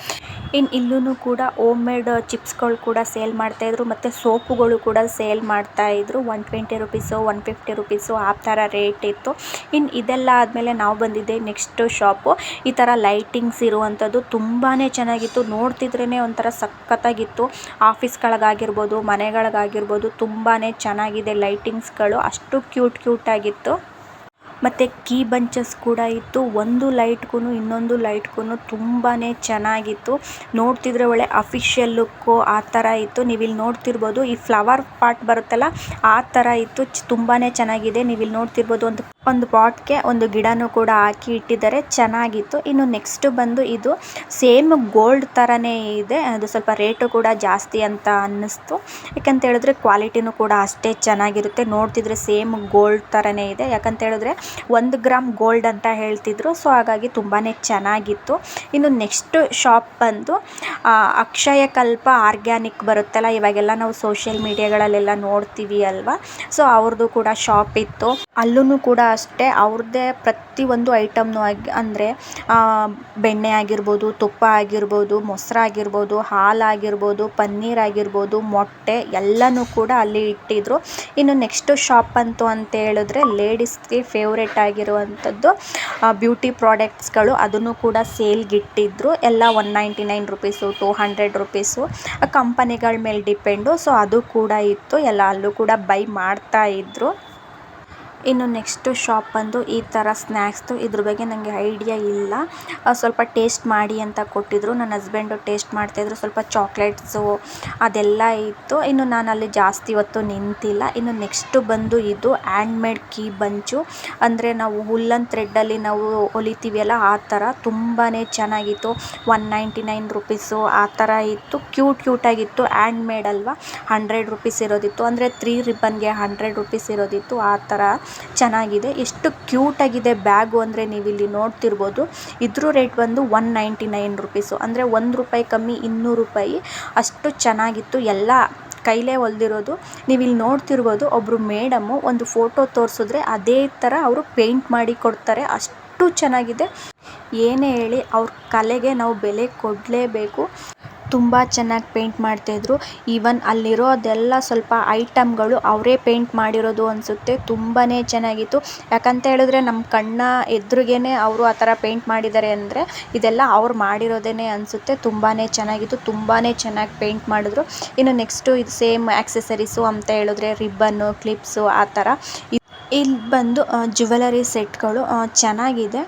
ಇನ್ನು ಇಲ್ಲೂ ಕೂಡ ಓಮ್ ಮೇಡ್ ಚಿಪ್ಸ್ಗಳು ಕೂಡ ಸೇಲ್ ಮಾಡ್ತಾಯಿದ್ರು ಮತ್ತು ಸೋಪುಗಳು ಕೂಡ ಸೇಲ್ ಮಾಡ್ತಾಯಿದ್ರು one twenty rupees one fifty rupees ಆ ಥರ ರೇಟ್ ಇತ್ತು. ಇನ್ನು ಇದೆಲ್ಲ ಆದಮೇಲೆ ನಾವು ಬಂದಿದ್ದೆ ನೆಕ್ಸ್ಟು ಶಾಪು ಈ ಥರ ಲೈಟಿಂಗ್ಸ್ ಇರುವಂಥದ್ದು ತುಂಬಾ ಚೆನ್ನಾಗಿತ್ತು. ನೋಡ್ತಿದ್ರೇ ಒಂಥರ ಸಖತ್ತಾಗಿತ್ತು. ಆಫೀಸ್ಗಳಿಗಾಗಿರ್ಬೋದು ಮನೆಗಳಿಗಾಗಿರ್ಬೋದು ತುಂಬಾ ಚೆನ್ನಾಗಿದೆ ಲೈಟಿಂಗ್ಸ್ಗಳು ಅಷ್ಟು ಕ್ಯೂಟ್ ಕ್ಯೂಟಾಗಿತ್ತು ಮತ್ತು ಕೀ ಬಂಚಸ್ ಕೂಡ ಇತ್ತು. ಒಂದು ಲೈಟ್ಗೂ ಇನ್ನೊಂದು ಲೈಟ್ಗೂ ತುಂಬಾ ಚೆನ್ನಾಗಿತ್ತು. ನೋಡ್ತಿದ್ರೆ ಒಳ್ಳೆ ಅಫಿಷಿಯಲ್ ಲುಕ್ಕು ಆ ಥರ ಇತ್ತು. ನೀವು ಇಲ್ಲಿ ನೋಡ್ತಿರ್ಬೋದು ಈ ಫ್ಲವರ್ ಪಾಟ್ ಬರುತ್ತಲ್ಲ, ಆ ಥರ ಇತ್ತು. ತುಂಬಾ ಚೆನ್ನಾಗಿದೆ. ನೀವು ಇಲ್ಲಿ ನೋಡ್ತಿರ್ಬೋದು ಒಂದು ಒಂದು ಪಾಟ್ಗೆ ಒಂದು ಗಿಡನೂ ಕೂಡ ಹಾಕಿ ಇಟ್ಟಿದ್ದಾರೆ. ಚೆನ್ನಾಗಿತ್ತು. ಇನ್ನು ನೆಕ್ಸ್ಟ್ ಬಂದು ಇದು ಸೇಮ್ ಗೋಲ್ಡ್ ಥರನೇ ಇದೆ. ಅದು ಸ್ವಲ್ಪ ರೇಟು ಕೂಡ ಜಾಸ್ತಿ ಅಂತ ಅನ್ನಿಸ್ತು. ಯಾಕಂತ ಹೇಳಿದ್ರೆ ಕ್ವಾಲಿಟಿನೂ ಕೂಡ ಅಷ್ಟೇ ಚೆನ್ನಾಗಿರುತ್ತೆ. ನೋಡ್ತಿದ್ರೆ ಸೇಮ್ ಗೋಲ್ಡ್ ಥರನೇ ಇದೆ. ಯಾಕಂತ ಹೇಳಿದ್ರೆ ಒಂದು ಗ್ರಾಮ್ ಗೋಲ್ಡ್ ಅಂತ ಹೇಳ್ತಿದ್ರು. ಸೊ ಹಾಗಾಗಿ ತುಂಬಾ ಚೆನ್ನಾಗಿತ್ತು. ಇನ್ನು ನೆಕ್ಸ್ಟ್ ಶಾಪ್ ಬಂದು ಅಕ್ಷಯ ಕಲ್ಪ ಆರ್ಗ್ಯಾನಿಕ್ ಬರುತ್ತಲ್ಲ, ಇವಾಗೆಲ್ಲ ನಾವು ಸೋಷಿಯಲ್ ಮೀಡಿಯಾಗಳಲ್ಲೆಲ್ಲ ನೋಡ್ತೀವಿ ಅಲ್ವಾ? ಸೊ ಅವ್ರದ್ದು ಕೂಡ ಶಾಪ್ ಇತ್ತು. ಅಲ್ಲೂ ಕೂಡ ಅಷ್ಟೇ ಅವ್ರದ್ದೇ ಪ್ರತಿಯೊಂದು ಐಟಮ್ನು ಆಗಿ, ಅಂದರೆ ಬೆಣ್ಣೆ ಆಗಿರ್ಬೋದು, ತುಪ್ಪ ಆಗಿರ್ಬೋದು, ಮೊಸ್ರು ಆಗಿರ್ಬೋದು, ಹಾಲು ಆಗಿರ್ಬೋದು, ಪನ್ನೀರ್ ಆಗಿರ್ಬೋದು, ಮೊಟ್ಟೆ ಎಲ್ಲನೂ ಕೂಡ ಅಲ್ಲಿ ಇಟ್ಟಿದ್ರು. ಇನ್ನು ನೆಕ್ಸ್ಟ್ ಶಾಪ್ ಅಂತು ಅಂತ ಹೇಳಿದ್ರೆ ಲೇಡೀಸ್ಗೆ ಫೇವ್ರೇಟ್ ಆಗಿರುವಂಥದ್ದು ಬ್ಯೂಟಿ ಪ್ರಾಡಕ್ಟ್ಸ್ಗಳು ಅದನ್ನು ಕೂಡ ಸೇಲ್ಗೆ ಇಟ್ಟಿದ್ರು. ಎಲ್ಲ one ninety nine rupees, two hundred rupees ಕಂಪನಿಗಳ ಮೇಲೆ ಡಿಪೆಂಡು. ಸೊ ಅದು ಕೂಡ ಇತ್ತು. ಎಲ್ಲ ಅಲ್ಲೂ ಕೂಡ ಬೈ ಮಾಡ್ತಾ ಇದ್ರು. ಇನ್ನು ನೆಕ್ಸ್ಟು ಶಾಪ್ ಬಂದು ಈ ಥರ ಸ್ನ್ಯಾಕ್ಸ್ದು ಇದ್ರ ಬಗ್ಗೆ ನನಗೆ ಐಡಿಯಾ ಇಲ್ಲ. ಸ್ವಲ್ಪ ಟೇಸ್ಟ್ ಮಾಡಿ ಅಂತ ಕೊಟ್ಟಿದ್ದರು ನನ್ನ ಹಸ್ಬೆಂಡು ಟೇಸ್ಟ್ ಮಾಡ್ತಾಯಿದ್ರು. ಸ್ವಲ್ಪ ಚಾಕ್ಲೇಟ್ಸು ಅದೆಲ್ಲ ಇತ್ತು. ಇನ್ನು ನಾನು ಅಲ್ಲಿ ಜಾಸ್ತಿ ಹೊತ್ತು ನಿಂತಿಲ್ಲ. ಇನ್ನು ನೆಕ್ಸ್ಟು ಬಂದು ಇದು ಹ್ಯಾಂಡ್ ಮೇಡ್ ಕೀ ಬಂಚು. ಅಂದರೆ ನಾವು ಹುಲ್ಲನ್ ಥ್ರೆಡ್ಡಲ್ಲಿ ನಾವು ಹೊಲಿತೀವಲ್ಲ ಆ ಥರ ತುಂಬಾ ಚೆನ್ನಾಗಿತ್ತು. ಒನ್ ನೈಂಟಿ ನೈನ್ ರುಪೀಸು ಆ ಥರ ಇತ್ತು. ಕ್ಯೂಟ್ ಕ್ಯೂಟಾಗಿತ್ತು. ಹ್ಯಾಂಡ್ ಮೇಡ್ ಅಲ್ವಾ? ಹಂಡ್ರೆಡ್ ರುಪೀಸ್ ಇರೋದಿತ್ತು. ಅಂದರೆ ತ್ರೀ ರಿಬ್ಬನ್ಗೆ ಹಂಡ್ರೆಡ್ ರುಪೀಸ್ ಇರೋದಿತ್ತು. ಆ ಥರ ಚೆನ್ನಾಗಿದೆ. ಎಷ್ಟು ಕ್ಯೂಟಾಗಿದೆ ಬ್ಯಾಗು ಅಂದರೆ ನೀವು ಇಲ್ಲಿ ನೋಡ್ತಿರ್ಬೋದು. ಇದ್ರ ರೇಟ್ ಬಂದು ಒನ್ ನೈಂಟಿ ನೈನ್ ರುಪೀಸು ಅಂದರೆ ಒಂದು ರೂಪಾಯಿ ಕಮ್ಮಿ ಇನ್ನೂರು ರೂಪಾಯಿ. ಅಷ್ಟು ಚೆನ್ನಾಗಿತ್ತು. ಎಲ್ಲ ಕೈಲೇ ಹೊಲ್ದಿರೋದು. ನೀವು ಇಲ್ಲಿ ನೋಡ್ತಿರ್ಬೋದು ಒಬ್ಬರು ಮೇಡಮ್ಮು ಒಂದು ಫೋಟೋ ತೋರಿಸಿದ್ರೆ ಅದೇ ಥರ ಅವರು ಪೇಂಟ್ ಮಾಡಿ ಕೊಡ್ತಾರೆ. ಅಷ್ಟು ಚೆನ್ನಾಗಿದೆ. ಏನೇ ಹೇಳಿ ಅವ್ರ ಕಲೆಗೆ ನಾವು ಬೆಲೆ ಕೊಡಲೇಬೇಕು. ತುಂಬ ಚೆನ್ನಾಗಿ ಪೇಂಟ್ ಮಾಡ್ತಾಯಿದ್ರು ಈವನ್ ಅಲ್ಲಿರೋದೆಲ್ಲ ಸ್ವಲ್ಪ ಐಟಮ್ಗಳು ಅವರೇ ಪೇಂಟ್ ಮಾಡಿರೋದು ಅನಿಸುತ್ತೆ. ತುಂಬಾ ಚೆನ್ನಾಗಿತ್ತು. ಯಾಕಂತ ಹೇಳಿದ್ರೆ ನಮ್ಮ ಕಣ್ಣ ಎದುರಿಗೇನೆ ಅವರು ಆ ಥರ ಪೇಂಟ್ ಮಾಡಿದ್ದಾರೆ ಅಂದರೆ ಇದೆಲ್ಲ ಅವ್ರು ಮಾಡಿರೋದೇ ಅನಿಸುತ್ತೆ. ತುಂಬಾ ಚೆನ್ನಾಗಿತ್ತು. ತುಂಬಾ ಚೆನ್ನಾಗಿ ಪೇಂಟ್ ಮಾಡಿದ್ರು. ಇನ್ನು ನೆಕ್ಸ್ಟು ಇದು ಸೇಮ್ ಆ್ಯಕ್ಸೆಸರೀಸು ಅಂತ ಹೇಳಿದ್ರೆ ರಿಬ್ಬನ್ನು ಕ್ಲಿಪ್ಸು ಆ ಥರ. ಇಲ್ಲಿ ಬಂದು ಜುವೆಲರಿ ಸೆಟ್ಗಳು ಚೆನ್ನಾಗಿದೆ.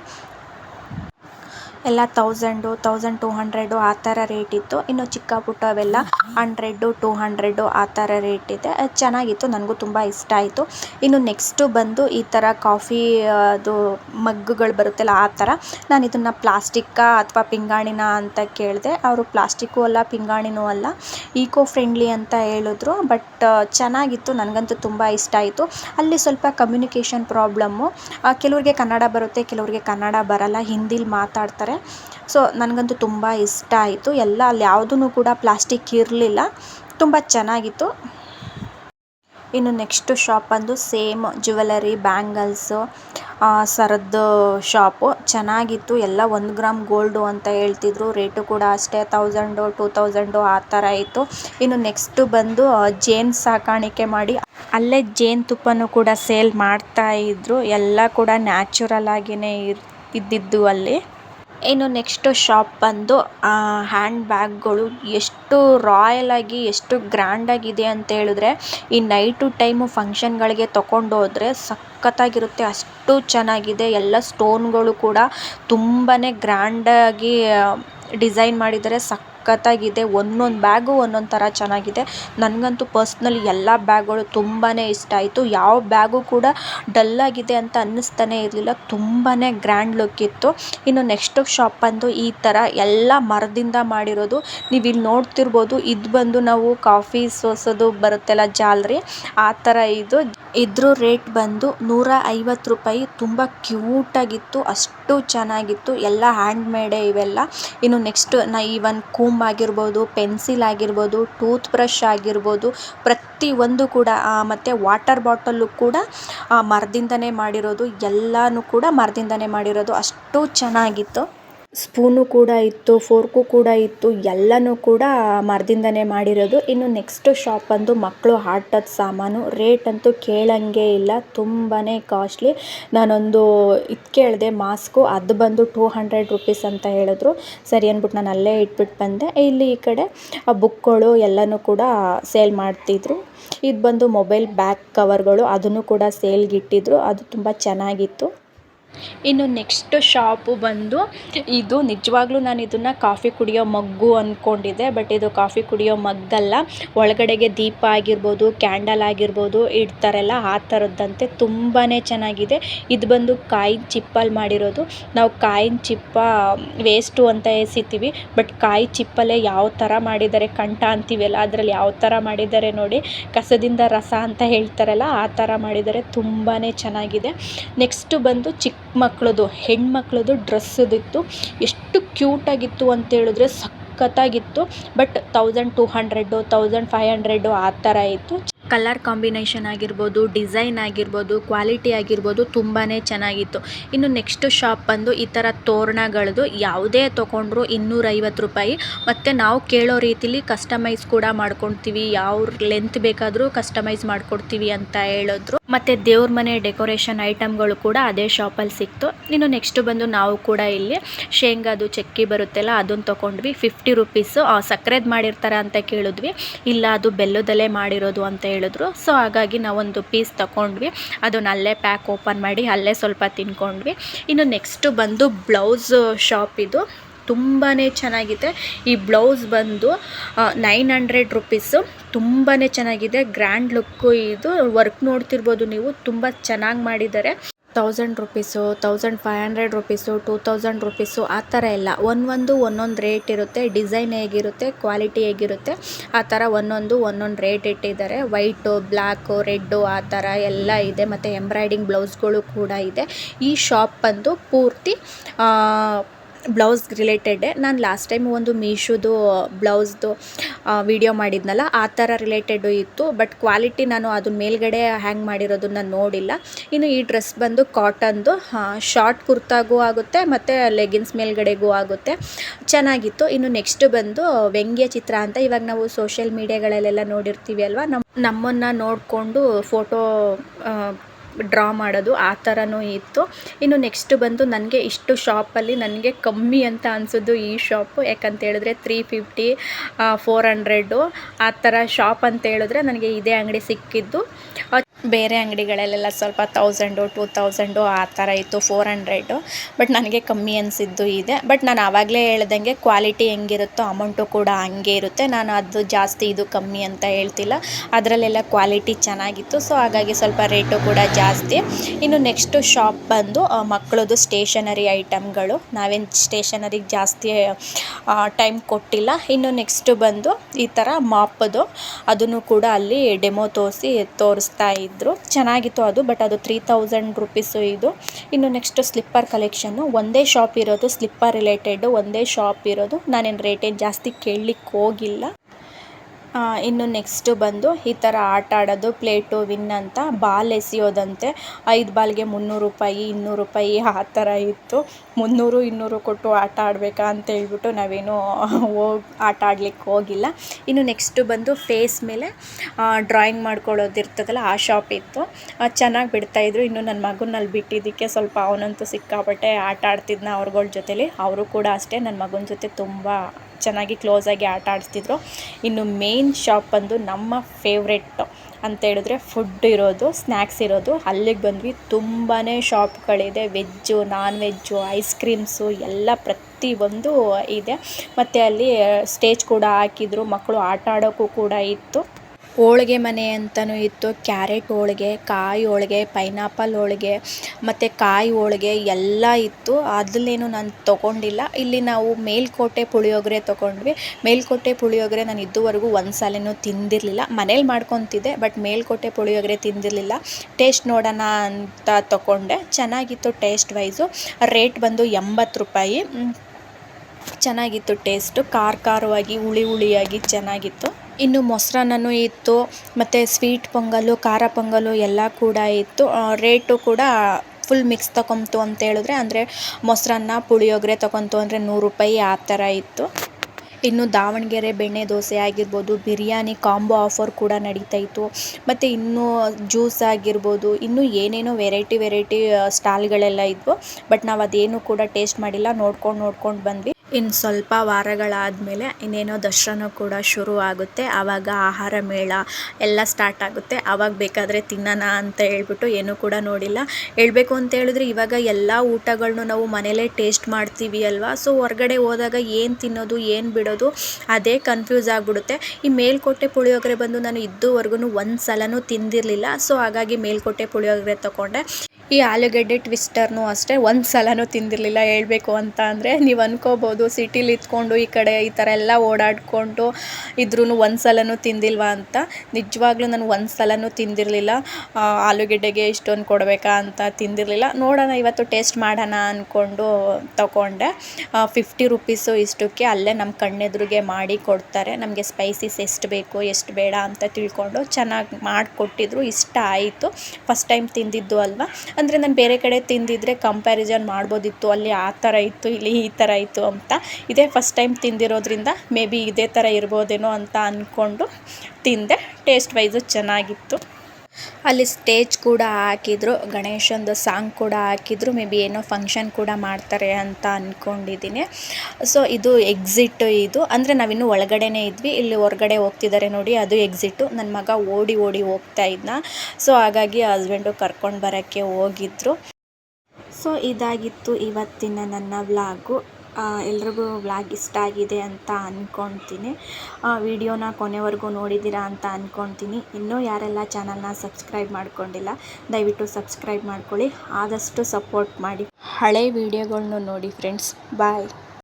ಎಲ್ಲ ತೌಸಂಡು ತೌಸಂಡ್ ಟೂ ಹಂಡ್ರೆಡು ಆ ಥರ ರೇಟ್ ಇತ್ತು. ಇನ್ನು ಚಿಕ್ಕ ಪುಟ್ಟವೆಲ್ಲ ಹಂಡ್ರೆಡ್ಡು ಟೂ ಹಂಡ್ರೆಡು ಆ ಥರ ರೇಟ್ ಇದೆ. ಅದು ಚೆನ್ನಾಗಿತ್ತು, ನನಗೂ ತುಂಬ ಇಷ್ಟ ಆಯಿತು. ಇನ್ನು ನೆಕ್ಸ್ಟು ಬಂದು ಈ ಥರ ಕಾಫಿ ಅದು ಮಗ್ಗುಗಳು ಬರುತ್ತಲ್ಲ ಆ ಥರ, ನಾನು ಇದನ್ನು ಪ್ಲಾಸ್ಟಿಕ್ಕಾ ಅಥವಾ ಪಿಂಗಾಣಿನ ಅಂತ ಕೇಳಿದೆ. ಅವರು ಪ್ಲಾಸ್ಟಿಕ್ಕು ಅಲ್ಲ, ಪಿಂಗಾಣಿನೂ ಅಲ್ಲ ಈಕೋ ಫ್ರೆಂಡ್ಲಿ ಅಂತ ಹೇಳಿದ್ರು. ಬಟ್ ಚೆನ್ನಾಗಿತ್ತು, ನನಗಂತೂ ತುಂಬ ಇಷ್ಟ ಆಯಿತು. ಅಲ್ಲಿ ಸ್ವಲ್ಪ ಕಮ್ಯುನಿಕೇಷನ್ ಪ್ರಾಬ್ಲಮ್ಮು ಕೆಲವ್ರಿಗೆ ಕನ್ನಡ ಬರುತ್ತೆ, ಕೆಲವರಿಗೆ ಕನ್ನಡ ಬರಲ್ಲ, ಹಿಂದಿಲಿ ಮಾತಾಡ್ತಾರೆ. ಸೊ ನನಗಂತೂ ತುಂಬ ಇಷ್ಟ ಆಯಿತು. ಎಲ್ಲ ಅಲ್ಲಿ ಯಾವುದೂ ಕೂಡ ಪ್ಲಾಸ್ಟಿಕ್ ಇರಲಿಲ್ಲ. ತುಂಬ ಚೆನ್ನಾಗಿತ್ತು. ಇನ್ನು ನೆಕ್ಸ್ಟು ಶಾಪ್ ಬಂದು ಸೇಮ್ ಜುವೆಲರಿ ಬ್ಯಾಂಗಲ್ಸು ಸರದ್ದು ಶಾಪು ಚೆನ್ನಾಗಿತ್ತು. ಎಲ್ಲ ಒಂದು ಗ್ರಾಮ್ ಗೋಲ್ಡು ಅಂತ ಹೇಳ್ತಿದ್ರು. ರೇಟು ಕೂಡ ಅಷ್ಟೇ ತೌಸಂಡು ಟೂ ತೌಸಂಡು ಆ ಥರ ಇತ್ತು. ಇನ್ನು ನೆಕ್ಸ್ಟು ಬಂದು ಜೇನು ಸಾಕಾಣಿಕೆ ಮಾಡಿ. ಅಲ್ಲೇ ಜೇನುತುಪ್ಪನೂ ಕೂಡ ಸೇಲ್ ಮಾಡ್ತಾ ಇದ್ರು. ಎಲ್ಲ ಕೂಡ ನ್ಯಾಚುರಲ್ ಆಗಿಯೇ ಇರ್, ಇದ್ದಿದ್ದು ಅಲ್ಲಿ. ಇನ್ನು ನೆಕ್ಸ್ಟು ಶಾಪ್ ಬಂದು ಹ್ಯಾಂಡ್ ಬ್ಯಾಗ್ಗಳು ಎಷ್ಟು ರಾಯಲ್ ಆಗಿ, ಎಷ್ಟು ಗ್ರ್ಯಾಂಡಾಗಿದೆ ಅಂತ ಹೇಳಿದ್ರೆ, ಈ ನೈಟು ಟೈಮು ಫಂಕ್ಷನ್ಗಳಿಗೆ ತೊಗೊಂಡೋದ್ರೆ ಸಖತ್ತಾಗಿರುತ್ತೆ. ಅಷ್ಟು ಚೆನ್ನಾಗಿದೆ. ಎಲ್ಲ ಸ್ಟೋನ್ಗಳು ಕೂಡ ತುಂಬಾ ಗ್ರ್ಯಾಂಡಾಗಿ ಡಿಸೈನ್ ಮಾಡಿದ್ದಾರೆ. ಸಖತ್ತಾಗಿದೆ. ಒಂದೊಂದು ಬ್ಯಾಗು ಒಂದೊಂದು ಥರ ಚೆನ್ನಾಗಿದೆ. ನನಗಂತೂ ಪರ್ಸ್ನಲಿ ಎಲ್ಲ ಬ್ಯಾಗ್ಗಳು ತುಂಬಾ ಇಷ್ಟ ಆಯಿತು. ಯಾವ ಬ್ಯಾಗು ಕೂಡ ಡಲ್ಲಾಗಿದೆ ಅಂತ ಅನ್ನಿಸ್ತಾನೆ ಇರಲಿಲ್ಲ. ತುಂಬಾ ಗ್ರ್ಯಾಂಡ್ ಲುಕ್ ಇತ್ತು. ಇನ್ನು ನೆಕ್ಸ್ಟ್ ಶಾಪ್ ಬಂದು ಈ ಥರ ಎಲ್ಲ ಮರದಿಂದ ಮಾಡಿರೋದು. ನೀವು ಇಲ್ಲಿ ನೋಡ್ತಿರ್ಬೋದು. ಇದು ಬಂದು ನಾವು ಕಾಫಿ ಸೋಸೋದು ಬರುತ್ತಲ್ಲ ಜಾಲ್ರಿ, ಆ ಥರ ಇದು. ಇದ್ರ ರೇಟ್ ಬಂದು ನೂರ ಐವತ್ತು ರೂಪಾಯಿ. ತುಂಬ ಕ್ಯೂಟಾಗಿತ್ತು, ಅಷ್ಟು ಚೆನ್ನಾಗಿತ್ತು. ಎಲ್ಲ ಹ್ಯಾಂಡ್ ಮೇಡೇ ಇವೆಲ್ಲ. ಇನ್ನು ನೆಕ್ಸ್ಟ್ ನಾ ಈವನ್ ಕೂಂಬ್ ಆಗಿರ್ಬೋದು, ಪೆನ್ಸಿಲ್ ಆಗಿರ್ಬೋದು ಟೂತ್ ಬ್ರಷ್ ಆಗಿರ್ಬೋದು ಪ್ರತಿಯೊಂದು ಕೂಡ ಮತ್ತು ವಾಟರ್ ಬಾಟಲ್ಲು ಕೂಡ ಮರದಿಂದನೇ ಮಾಡಿರೋದು. ಎಲ್ಲನೂ ಕೂಡ ಮರದಿಂದನೇ ಮಾಡಿರೋದು. ಅಷ್ಟು ಚೆನ್ನಾಗಿತ್ತು. ಸ್ಪೂನು ಕೂಡ ಇತ್ತು, ಫೋರ್ಕು ಕೂಡ ಇತ್ತು, ಎಲ್ಲನೂ ಕೂಡ ಮರದಿಂದನೇ ಮಾಡಿರೋದು. ಇನ್ನು ನೆಕ್ಸ್ಟ್ ಶಾಪ್ ಬಂದು ಮಕ್ಕಳು ಆಟದ ಸಾಮಾನು. ರೇಟ್ ಅಂತೂ ಕೇಳಂಗೆ ಇಲ್ಲ ತುಂಬಾ ಕಾಸ್ಟ್ಲಿ ನಾನೊಂದು ಇದು ಕೇಳಿದೆ, ಮಾಸ್ಕು, ಅದು ಬಂದು ಟೂ ಹಂಡ್ರೆಡ್ ರುಪೀಸ್ ಅಂತ ಹೇಳಿದ್ರು. ಸರಿ ಅಂದ್ಬಿಟ್ಟು ನಾನು ಅಲ್ಲೇ ಇಟ್ಬಿಟ್ಟು ಬಂದೆ. ಇಲ್ಲಿ ಈ ಕಡೆ ಆ ಬುಕ್ಗಳು ಎಲ್ಲನೂ ಕೂಡ ಸೇಲ್ ಮಾಡ್ತಿದ್ರು. ಇದು ಬಂದು ಮೊಬೈಲ್ ಬ್ಯಾಕ್ ಕವರ್ಗಳು ಅದನ್ನು ಕೂಡ ಸೇಲ್ಗಿಟ್ಟಿದ್ರು. ಅದು ತುಂಬ ಚೆನ್ನಾಗಿತ್ತು. ಇನ್ನು ನೆಕ್ಸ್ಟ್ ಶಾಪು ಬಂದು, ಇದು ನಿಜವಾಗ್ಲೂ ನಾನು ಇದನ್ನು ಕಾಫಿ ಕುಡಿಯೋ ಮಗ್ಗು ಅಂದ್ಕೊಂಡಿದ್ದೆ ಬಟ್ ಇದು ಕಾಫಿ ಕುಡಿಯೋ ಮಗ್ಗಲ್ಲ. ಒಳಗಡೆಗೆ ದೀಪ ಆಗಿರ್ಬೋದು ಕ್ಯಾಂಡಲ್ ಆಗಿರ್ಬೋದು, ಇಡ್ತಾರಲ್ಲ, ಆ ಥರದ್ದಂತೆ ತುಂಬಾ ಚೆನ್ನಾಗಿದೆ. ಇದು ಬಂದು ಕಾಯಿನ ಚಿಪ್ಪಲ್ಲಿ ಮಾಡಿರೋದು. ನಾವು ಕಾಯಿನ ಚಿಪ್ಪ ವೇಸ್ಟು ಅಂತ ಎಸಿತೀವಿ ಬಟ್ ಕಾಯಿ ಚಿಪ್ಪಲ್ಲೇ ಯಾವ ಥರ ಮಾಡಿದ್ದಾರೆ ಕಂಠ ಅಂತೀವಲ್ಲ, ಅದರಲ್ಲಿ ಯಾವ ಥರ ಮಾಡಿದ್ದಾರೆ ನೋಡಿ, ಕಸದಿಂದ ರಸ ಅಂತ ಹೇಳ್ತಾರಲ್ಲ, ಆ ಥರ ಮಾಡಿದ್ದಾರೆ ತುಂಬಾ ಚೆನ್ನಾಗಿದೆ. ನೆಕ್ಸ್ಟು ಬಂದು ಚಿಕ್ಕ ಮಕ್ಳದ್ದು ಹೆಣ್ಮಕ್ಳದ್ದು ಡ್ರೆಸ್ಸದಿತ್ತು. ಎಷ್ಟು ಕ್ಯೂಟಾಗಿತ್ತು ಅಂತ ಹೇಳಿದ್ರೆ ಸಖತ್ತಾಗಿತ್ತು. But thousand two hundred thousand five hundred ಆ ಥರ ಇತ್ತು. ಕಲರ್ ಕಾಂಬಿನೇಷನ್ ಆಗಿರ್ಬೋದು, ಡಿಸೈನ್ ಆಗಿರ್ಬೋದು, ಕ್ವಾಲಿಟಿ ಆಗಿರ್ಬೋದು ತುಂಬಾ ಚೆನ್ನಾಗಿತ್ತು. ಇನ್ನು ನೆಕ್ಸ್ಟ್ ಶಾಪ್ ಬಂದು ಈ ಥರ ತೋರಣಗಳದ್ದು ಯಾವುದೇ ತೊಗೊಂಡ್ರು ಇನ್ನೂರೈವತ್ತು ರೂಪಾಯಿ. ಮತ್ತು ನಾವು ಕೇಳೋ ರೀತಿಲಿ ಕಸ್ಟಮೈಸ್ ಕೂಡ ಮಾಡ್ಕೊಳ್ತೀವಿ ಯಾವ ಲೆಂತ್ ಬೇಕಾದರೂ ಕಸ್ಟಮೈಸ್ ಮಾಡ್ಕೊಡ್ತೀವಿ ಅಂತ ಹೇಳಿದ್ರು. ಮತ್ತು ದೇವ್ರ ಮನೆ ಡೆಕೋರೇಷನ್ ಐಟಮ್ಗಳು ಕೂಡ ಅದೇ ಶಾಪಲ್ಲಿ ಸಿಕ್ತು. ಇನ್ನು ನೆಕ್ಸ್ಟ್ ಬಂದು ನಾವು ಕೂಡ ಇಲ್ಲಿ ಶೇಂಗಾದು ಚಕ್ಕಿ ಬರುತ್ತಲ್ಲ ಅದನ್ನು ತೊಗೊಂಡ್ವಿ. ಫಿಫ್ಟಿ ರುಪೀಸು ಸಕ್ಕರೆದು ಮಾಡಿರ್ತಾರೆ ಅಂತ ಕೇಳಿದ್ವಿ. ಇಲ್ಲ, ಅದು ಬೆಲ್ಲದಲ್ಲೇ ಮಾಡಿರೋದು ಅಂತ ಹೇಳಿದ್ರು. ಸೊ ಹಾಗಾಗಿ ನಾವೊಂದು ಪೀಸ್ ತಗೊಂಡ್ವಿ ಅದನ್ನು ಅಲ್ಲೇ ಪ್ಯಾಕ್ ಓಪನ್ ಮಾಡಿ ಅಲ್ಲೇ ಸ್ವಲ್ಪ ತಿನ್ಕೊಂಡ್ವಿ. ಇನ್ನು ನೆಕ್ಸ್ಟು ಬಂದು ಬ್ಲೌಸ್ ಶಾಪ್ ಇದು. ತುಂಬಾ ಚೆನ್ನಾಗಿದೆ. ಈ ಬ್ಲೌಸ್ ಬಂದು ನೈನ್ ಹಂಡ್ರೆಡ್ ರುಪೀಸು ತುಂಬಾ ಚೆನ್ನಾಗಿದೆ. ಗ್ರ್ಯಾಂಡ್ ಲುಕ್ಕು ಇದು. ವರ್ಕ್ ನೋಡ್ತಿರ್ಬೋದು ನೀವು. ತುಂಬ ಚೆನ್ನಾಗಿ ಮಾಡಿದ್ದಾರೆ. Thousand rupees thousand five hundred rupees two thousand rupees ಆ ಥರ ಎಲ್ಲ. ಒಂದೊಂದು ಒಂದೊಂದು ರೇಟ್ ಇರುತ್ತೆ. ಡಿಸೈನ್ ಹೇಗಿರುತ್ತೆ ಕ್ವಾಲಿಟಿ ಹೇಗಿರುತ್ತೆ, ಆ ಥರ ಒಂದೊಂದು ಒಂದೊಂದು ರೇಟ್ ಇಟ್ಟಿದ್ದಾರೆ. ವೈಟು ಬ್ಲ್ಯಾಕು ರೆಡ್ಡು ಆ ಥರ ಎಲ್ಲ ಇದೆ. ಮತ್ತು ಎಂಬ್ರಾಯ್ಡಿಂಗ್ ಬ್ಲೌಸ್ಗಳು ಕೂಡ ಇದೆ. ಈ ಶಾಪ್ ಬಂದು ಪೂರ್ತಿ ಬ್ಲೌಸ್ ರಿಲೇಟೆಡ್ ನಾನು ಲಾಸ್ಟ್ ಟೈಮ್ ಒಂದು ಮೀಶೋದು ಬ್ಲೌಸ್ದು ವಿಡಿಯೋ ಮಾಡಿದ್ನಲ್ಲ, ಆ ಥರ ರಿಲೇಟೆಡು ಇತ್ತು. ಬಟ್ ಕ್ವಾಲಿಟಿ ನಾನು ಅದನ್ನ ಮೇಲ್ಗಡೆ ಹ್ಯಾಂಗ್ ಮಾಡಿರೋದನ್ನ ನೋಡಿಲ್ಲ. ಇನ್ನು ಈ ಡ್ರೆಸ್ ಬಂದು ಕಾಟನ್ದು ಶಾರ್ಟ್ ಕುರ್ತಾಗೂ ಆಗುತ್ತೆ, ಮತ್ತು ಲೆಗಿನ್ಸ್ ಮೇಲ್ಗಡೆಗೂ ಆಗುತ್ತೆ. ಚೆನ್ನಾಗಿತ್ತು. ಇನ್ನು ನೆಕ್ಸ್ಟ್ ಬಂದು ವ್ಯಂಗ್ಯ ಚಿತ್ರ ಅಂತ ಇವಾಗ ನಾವು ಸೋಷಿಯಲ್ ಮೀಡಿಯಾಗಳಲ್ಲೆಲ್ಲ ನೋಡಿರ್ತೀವಿ ಅಲ್ವಾ? ನಮ್ಮ ನಮ್ಮನ್ನು ನೋಡಿಕೊಂಡು ಫೋಟೋ ಡ್ರಾ ಮಾಡೋದು ಆ ಥರನೂ ಇತ್ತು. ಇನ್ನು ನೆಕ್ಸ್ಟ್ ಬಂದು ನನಗೆ ಇಷ್ಟು ಶಾಪಲ್ಲಿ ನನಗೆ ಕಮ್ಮಿ ಅಂತ ಅನಿಸೋದು ಈ ಶಾಪು. ಯಾಕಂತ ಹೇಳಿದ್ರೆ ತ್ರೀ ಫಿಫ್ಟಿ ಫೋರ್ ಹಂಡ್ರೆಡು ಆ ಥರ ಶಾಪ್ ಅಂತ ಹೇಳಿದ್ರೆ ನನಗೆ ಇದೇ ಅಂಗಡಿ ಸಿಕ್ಕಿದ್ದು. ಬೇರೆ ಅಂಗಡಿಗಳಲ್ಲೆಲ್ಲ ಸ್ವಲ್ಪ ತೌಸಂಡು ಟೂ ತೌಸಂಡು ಆ ಥರ ಇತ್ತು ಫೋರ್ ಹಂಡ್ರೆಡು ಬಟ್ ನನಗೆ ಕಮ್ಮಿ ಅನಿಸಿದ್ದು ಇದೆ. ಬಟ್ ನಾನು ಆವಾಗಲೇ ಹೇಳ್ದಂಗೆ ಕ್ವಾಲಿಟಿ ಹೆಂಗಿರುತ್ತೋ ಅಮೌಂಟು ಕೂಡ ಹಂಗೆ ಇರುತ್ತೆ. ನಾನು ಅದು ಜಾಸ್ತಿ ಇದು ಕಮ್ಮಿ ಅಂತ ಹೇಳ್ತಿಲ್ಲ. ಅದರಲ್ಲೆಲ್ಲ ಕ್ವಾಲಿಟಿ ಚೆನ್ನಾಗಿತ್ತು. ಸೊ ಹಾಗಾಗಿ ಸ್ವಲ್ಪ ರೇಟು ಕೂಡ ಜಾಸ್ತಿ. ಇನ್ನು ನೆಕ್ಸ್ಟು ಶಾಪ್ ಬಂದು ಮಕ್ಕಳದು ಸ್ಟೇಷನರಿ ಐಟಮ್ಗಳು ನಾವೇನು ಸ್ಟೇಷನರಿಗೆ ಜಾಸ್ತಿ ಟೈಮ್ ಕೊಟ್ಟಿಲ್ಲ. ಇನ್ನು ನೆಕ್ಸ್ಟು ಬಂದು ಈ ಥರ ಮಾಪದು ಅದನ್ನು ಕೂಡ ಅಲ್ಲಿ ಡೆಮೋ ತೋರಿಸಿ ತೋರಿಸ್ತಾ ಇದ್ದರು ಚೆನ್ನಾಗಿತ್ತು ಅದು ಬಟ್ ಅದು ತ್ರೀ ತೌಸಂಡ್ ರುಪೀಸು ಇದು. ಇನ್ನು ನೆಕ್ಸ್ಟ್ ಸ್ಲಿಪ್ಪರ್ ಕಲೆಕ್ಷನ್ನು ಒಂದೇ ಶಾಪ್ ಇರೋದು ಸ್ಲಿಪ್ಪರ್ ರಿಲೇಟೆಡ್ ಒಂದೇ ಶಾಪ್ ಇರೋದು. ನಾನೇನು ರೇಟೇನು ಜಾಸ್ತಿ ಕೇಳಲಿಕ್ಕೆ ಹೋಗಿಲ್ಲ. ಇನ್ನು ನೆಕ್ಸ್ಟು ಬಂದು ಈ ಥರ ಆಟ ಆಡೋದು ಪ್ಲೇಟು ವಿನ್ ಅಂತ ಬಾಲ್ ಎಸೆಯೋದಂತೆ. ಐದು ಬಾಲ್ಗೆ ಮುನ್ನೂರು ರೂಪಾಯಿ, ಇನ್ನೂರು ರೂಪಾಯಿ ಆ ಥರ ಇತ್ತು. ಮುನ್ನೂರು, ಇನ್ನೂರು ಕೊಟ್ಟು ಆಟ ಆಡಬೇಕಾ ಅಂತ ಹೇಳ್ಬಿಟ್ಟು ನಾವೇನು ಹೋಗಿ, ಆಟ ಆಡ್ಲಿಕ್ಕೆ ಹೋಗಿಲ್ಲ. ಇನ್ನು ನೆಕ್ಸ್ಟು ಬಂದು ಫೇಸ್ ಮೇಲೆ ಡ್ರಾಯಿಂಗ್ ಮಾಡ್ಕೊಳ್ಳೋದು ಇರ್ತದಲ್ಲ, ಆ ಶಾಪ್ ಇತ್ತು. ಚೆನ್ನಾಗಿ ಬಿಡ್ತಾಯಿದ್ರು ಇನ್ನು ನನ್ನ ಮಗನಲ್ಲಿ ಬಿಟ್ಟಿದ್ದಕ್ಕೆ ಸ್ವಲ್ಪ ಅವನಂತೂ ಸಿಕ್ಕಾಪಟ್ಟೆ ಆಟ ಆಡ್ತಿದ್ನ ಅವ್ರಗಳ ಜೊತೇಲಿ. ಅವರು ಕೂಡ ಅಷ್ಟೇ. ನನ್ನ ಮಗನ ಜೊತೆ ತುಂಬ ಚೆನ್ನಾಗಿ ಕ್ಲೋಸಾಗಿ ಆಟ ಆಡಿಸ್ತಿದ್ರು. ಇನ್ನು ಮೇನ್ ಶಾಪ್ ಬಂದು ನಮ್ಮ ಫೇವ್ರೆಟ್ ಅಂತ ಹೇಳಿದ್ರೆ ಫುಡ್ ಇರೋದು ಸ್ನ್ಯಾಕ್ಸ್ ಇರೋದು. ಅಲ್ಲಿಗೆ ಬಂದ್ವಿ. ತುಂಬಾ ಶಾಪ್ಗಳಿದೆ veg non veg ice creams ಎಲ್ಲ ಪ್ರತಿಯೊಂದು ಇದೆ. ಮತ್ತು ಅಲ್ಲಿ ಸ್ಟೇಜ್ ಕೂಡ ಹಾಕಿದ್ರು. ಮಕ್ಕಳು ಆಟ ಆಡೋಕ್ಕೂ ಕೂಡ ಇತ್ತು. ಹೋಳ್ಗೆ ಮನೆ ಅಂತಲೂ ಇತ್ತು. ಕ್ಯಾರೆಟ್ ಹೋಳಿಗೆ, ಕಾಯಿ ಹೋಳಿಗೆ, ಪೈನಾಪಲ್ ಹೋಳಿಗೆ, ಮತ್ತು ಕಾಯಿ ಹೋಳಿಗೆ ಎಲ್ಲ ಇತ್ತು. ಅದರಲ್ಲೇನು ನಾನು ತೊಗೊಂಡಿಲ್ಲ. ಇಲ್ಲಿ ನಾವು ಮೇಲುಕೋಟೆ ಪುಳಿಯೋಗರೆ ತೊಗೊಂಡ್ವಿ. ಮೇಲುಕೋಟೆ ಪುಳಿಯೋಗರೆ ನಾನು ಇದುವರೆಗೂ ಒಂದು ಸಲನೂ ತಿಂದಿರಲಿಲ್ಲ. ಮನೇಲಿ ಮಾಡ್ಕೊತಿದ್ದೆ, ಬಟ್ ಮೇಲುಕೋಟೆ ಪುಳಿಯೋಗರೆ ತಿಂದಿರಲಿಲ್ಲ. ಟೇಸ್ಟ್ ನೋಡೋಣ ಅಂತ ತೊಗೊಂಡೆ. ಚೆನ್ನಾಗಿತ್ತು ಟೇಸ್ಟ್ ವೈಸು. ರೇಟ್ ಬಂದು ಎಂಬತ್ತು ರೂಪಾಯಿ. ಚೆನ್ನಾಗಿತ್ತು ಟೇಸ್ಟು. ಖಾರ ಖಾರವಾಗಿ, ಹುಳಿ ಹುಳಿಯಾಗಿ ಚೆನ್ನಾಗಿತ್ತು. ಇನ್ನು ಮೊಸರನ್ನನೂ ಇತ್ತು, ಮತ್ತು ಸ್ವೀಟ್ ಪೊಂಗಲು, ಖಾರ ಪೊಂಗಲು ಎಲ್ಲ ಕೂಡ ಇತ್ತು. ರೇಟು ಕೂಡ ಫುಲ್ ಮಿಕ್ಸ್ ತಗೊಂತು ಅಂತ ಹೇಳಿದ್ರೆ, ಅಂದರೆ ಮೊಸರನ್ನ ಪುಳಿಯೋಗರೆ ತಗೊಂತು ಅಂದರೆ ನೂರು ರೂಪಾಯಿ ಆ ಥರ ಇತ್ತು. ಇನ್ನು ದಾವಣಗೆರೆ ಬೆಣ್ಣೆ ದೋಸೆ ಆಗಿರ್ಬೋದು, ಬಿರಿಯಾನಿ ಕಾಂಬೋ ಆಫರ್ ಕೂಡ ನಡೀತಾ ಇತ್ತು. ಮತ್ತು ಇನ್ನೂ ಜ್ಯೂಸ್ ಆಗಿರ್ಬೋದು, ಇನ್ನೂ ಏನೇನೋ ವೆರೈಟಿ ವೆರೈಟಿ ಸ್ಟಾಲ್ಗಳೆಲ್ಲ ಇದ್ವು. ಬಟ್ ನಾವು ಅದೇನು ಕೂಡ ಟೇಸ್ಟ್ ಮಾಡಿಲ್ಲ, ನೋಡ್ಕೊಂಡು ನೋಡ್ಕೊಂಡು ಬಂದ್ವಿ. ಇನ್ನು ಸ್ವಲ್ಪ ವಾರಗಳಾದಮೇಲೆ ಇನ್ನೇನೋ ದಸರಾನೂ ಕೂಡ ಶುರು ಆಗುತ್ತೆ ಆವಾಗ ಆಹಾರ ಮೇಳ ಎಲ್ಲ ಸ್ಟಾರ್ಟ್ ಆಗುತ್ತೆ. ಆವಾಗ ಬೇಕಾದರೆ ತಿನ್ನೋಣ ಅಂತ ಹೇಳ್ಬಿಟ್ಟು ಏನೂ ಕೂಡ ನೋಡಿಲ್ಲ. ಹೇಳಬೇಕು ಅಂತ ಹೇಳಿದ್ರೆ ಇವಾಗ ಎಲ್ಲ ಊಟಗಳನ್ನು ನಾವು ಮನೇಲೇ ಟೇಸ್ಟ್ ಮಾಡ್ತೀವಿ ಅಲ್ವಾ? ಸೊ ಹೊರಗಡೆ ಹೋದಾಗ ಏನು ತಿನ್ನೋದು, ಏನು ಬಿಡೋದು, ಅದೇ ಕನ್ಫ್ಯೂಸ್ ಆಗಿಬಿಡುತ್ತೆ. ಈ ಮೇಲ್ಕೋಟೆ ಪುಳಿಯೋಗರೆ ಬಂದು ನಾನು ಇದುವರೆಗೂ ಒಂದು ಸಲನೂ ತಿಂದಿರಲಿಲ್ಲ. ಸೊ ಹಾಗಾಗಿ ಮೇಲ್ಕೋಟೆ ಪುಳಿಯೋಗರೆ ತೊಗೊಂಡೆ ಈ ಆಲೂಗಡ್ಡೆ ಟ್ವಿಸ್ಟರ್ನು ಅಷ್ಟೇ, ಒಂದು ಸಲನೂ ತಿಂದಿರಲಿಲ್ಲ. ಹೇಳಬೇಕು ಅಂತ ಅಂದರೆ ನೀವು ಅನ್ಕೋಬೋದು, ಸಿಟಿಲಿ ಇದ್ಕೊಂಡು ಈ ಕಡೆ ಈ ಥರ ಎಲ್ಲ ಓಡಾಡಿಕೊಂಡು ಇದ್ರೂ ಒಂದು ಸಲನೂ ತಿಂದಿಲ್ವಾ ಅಂತ. ನಿಜವಾಗ್ಲೂ ನಾನು ಒಂದು ಸಲನೂ ತಿಂದಿರಲಿಲ್ಲ. ಆಲೂಗಡ್ಡೆಗೆ ಇಷ್ಟೊಂದು ಕೊಡಬೇಕಾ ಅಂತ ತಿಂದಿರಲಿಲ್ಲ. ನೋಡೋಣ, ಇವತ್ತು ಟೇಸ್ಟ್ ಮಾಡೋಣ ಅಂದ್ಕೊಂಡು ತಗೊಂಡೆ. ಫಿಫ್ಟಿ ರುಪೀಸು ಇಷ್ಟಕ್ಕೆ ಅಲ್ಲೇ ನಮ್ಮ ಕಣ್ಣೆದುರಿಗೆ ಮಾಡಿ ಕೊಡ್ತಾರೆ. ನಮಗೆ ಸ್ಪೈಸಿಸ್ ಎಷ್ಟು ಬೇಕು, ಎಷ್ಟು ಬೇಡ ಅಂತ ತಿಳ್ಕೊಂಡು ಚೆನ್ನಾಗಿ ಮಾಡಿಕೊಟ್ಟಿದ್ರು. ಇಷ್ಟ ಆಯಿತು. ಫಸ್ಟ್ ಟೈಮ್ ತಿಂದಿದ್ದು ಅಲ್ವಾ? ಅಂದರೆ ನಾನು ಬೇರೆ ಕಡೆ ತಿಂದಿದ್ದರೆ ಕಂಪ್ಯಾರಿಸನ್ ಮಾಡ್ಬೋದಿತ್ತು, ಅಲ್ಲಿ ಆ ಥರ ಇತ್ತು, ಇಲ್ಲಿ ಈ ಥರ ಇತ್ತು ಅಂತ. ಇದೇ ಫಸ್ಟ್ ಟೈಮ್ ತಿಂದಿರೋದ್ರಿಂದ ಮೇ ಬಿ ಇದೇ ಥರ ಇರ್ಬೋದೇನೋ ಅಂತ ಅಂದ್ಕೊಂಡು ತಿಂದೆ. ಟೇಸ್ಟ್ ವೈಸು ಚೆನ್ನಾಗಿತ್ತು. ಅಲ್ಲಿ ಸ್ಟೇಜ್ ಕೂಡ ಹಾಕಿದ್ರು, ಗಣೇಶಂದು ಸಾಂಗ್ ಕೂಡ ಹಾಕಿದ್ರು, ಮೇ ಬಿ ಏನೋ ಫಂಕ್ಷನ್ ಕೂಡ ಮಾಡ್ತಾರೆ ಅಂತ ಅಂದ್ಕೊಂಡಿದ್ದೀನಿ ಸೊ ಇದು ಎಕ್ಸಿಟ್ ಇದು. ಅಂದರೆ ನಾವಿನ್ನೂ ಒಳಗಡೆನೇ ಇದ್ವಿ, ಇಲ್ಲಿ ಹೊರಗಡೆ ಹೋಗ್ತಿದ್ದಾರೆ ನೋಡಿ, ಅದು ಎಕ್ಸಿಟ್ಟು ನನ್ನ ಮಗ ಓಡಿ ಓಡಿ ಹೋಗ್ತಾ ಇದ್ನ. ಸೊ ಹಾಗಾಗಿ ಹಸ್ಬೆಂಡು ಕರ್ಕೊಂಡು ಬರೋಕ್ಕೆ ಹೋಗಿದ್ರು. ಸೊ ಇದಾಗಿತ್ತು ಇವತ್ತಿನ ನನ್ನ ವ್ಲಾಗು ಎಲ್ರಿಗೂ ವ್ಲಾಗ್ ಇಷ್ಟ ಆಗಿದೆ ಅಂತ ಅಂದ್ಕೊಳ್ತೀನಿ ವಿಡಿಯೋನ ಕೊನೆವರೆಗೂ ನೋಡಿದ್ದೀರಾ ಅಂತ ಅಂದ್ಕೊತೀನಿ ಇನ್ನೂ ಯಾರೆಲ್ಲ ಚಾನಲ್ನ ಸಬ್ಸ್ಕ್ರೈಬ್ ಮಾಡ್ಕೊಂಡಿಲ್ಲ, ದಯವಿಟ್ಟು ಸಬ್ಸ್ಕ್ರೈಬ್ ಮಾಡ್ಕೊಳ್ಳಿ. ಆದಷ್ಟು ಸಪೋರ್ಟ್ ಮಾಡಿ. ಹಳೆ ವೀಡಿಯೋಗಳ್ನು ನೋಡಿ ಫ್ರೆಂಡ್ಸ್ ಬಾಯ್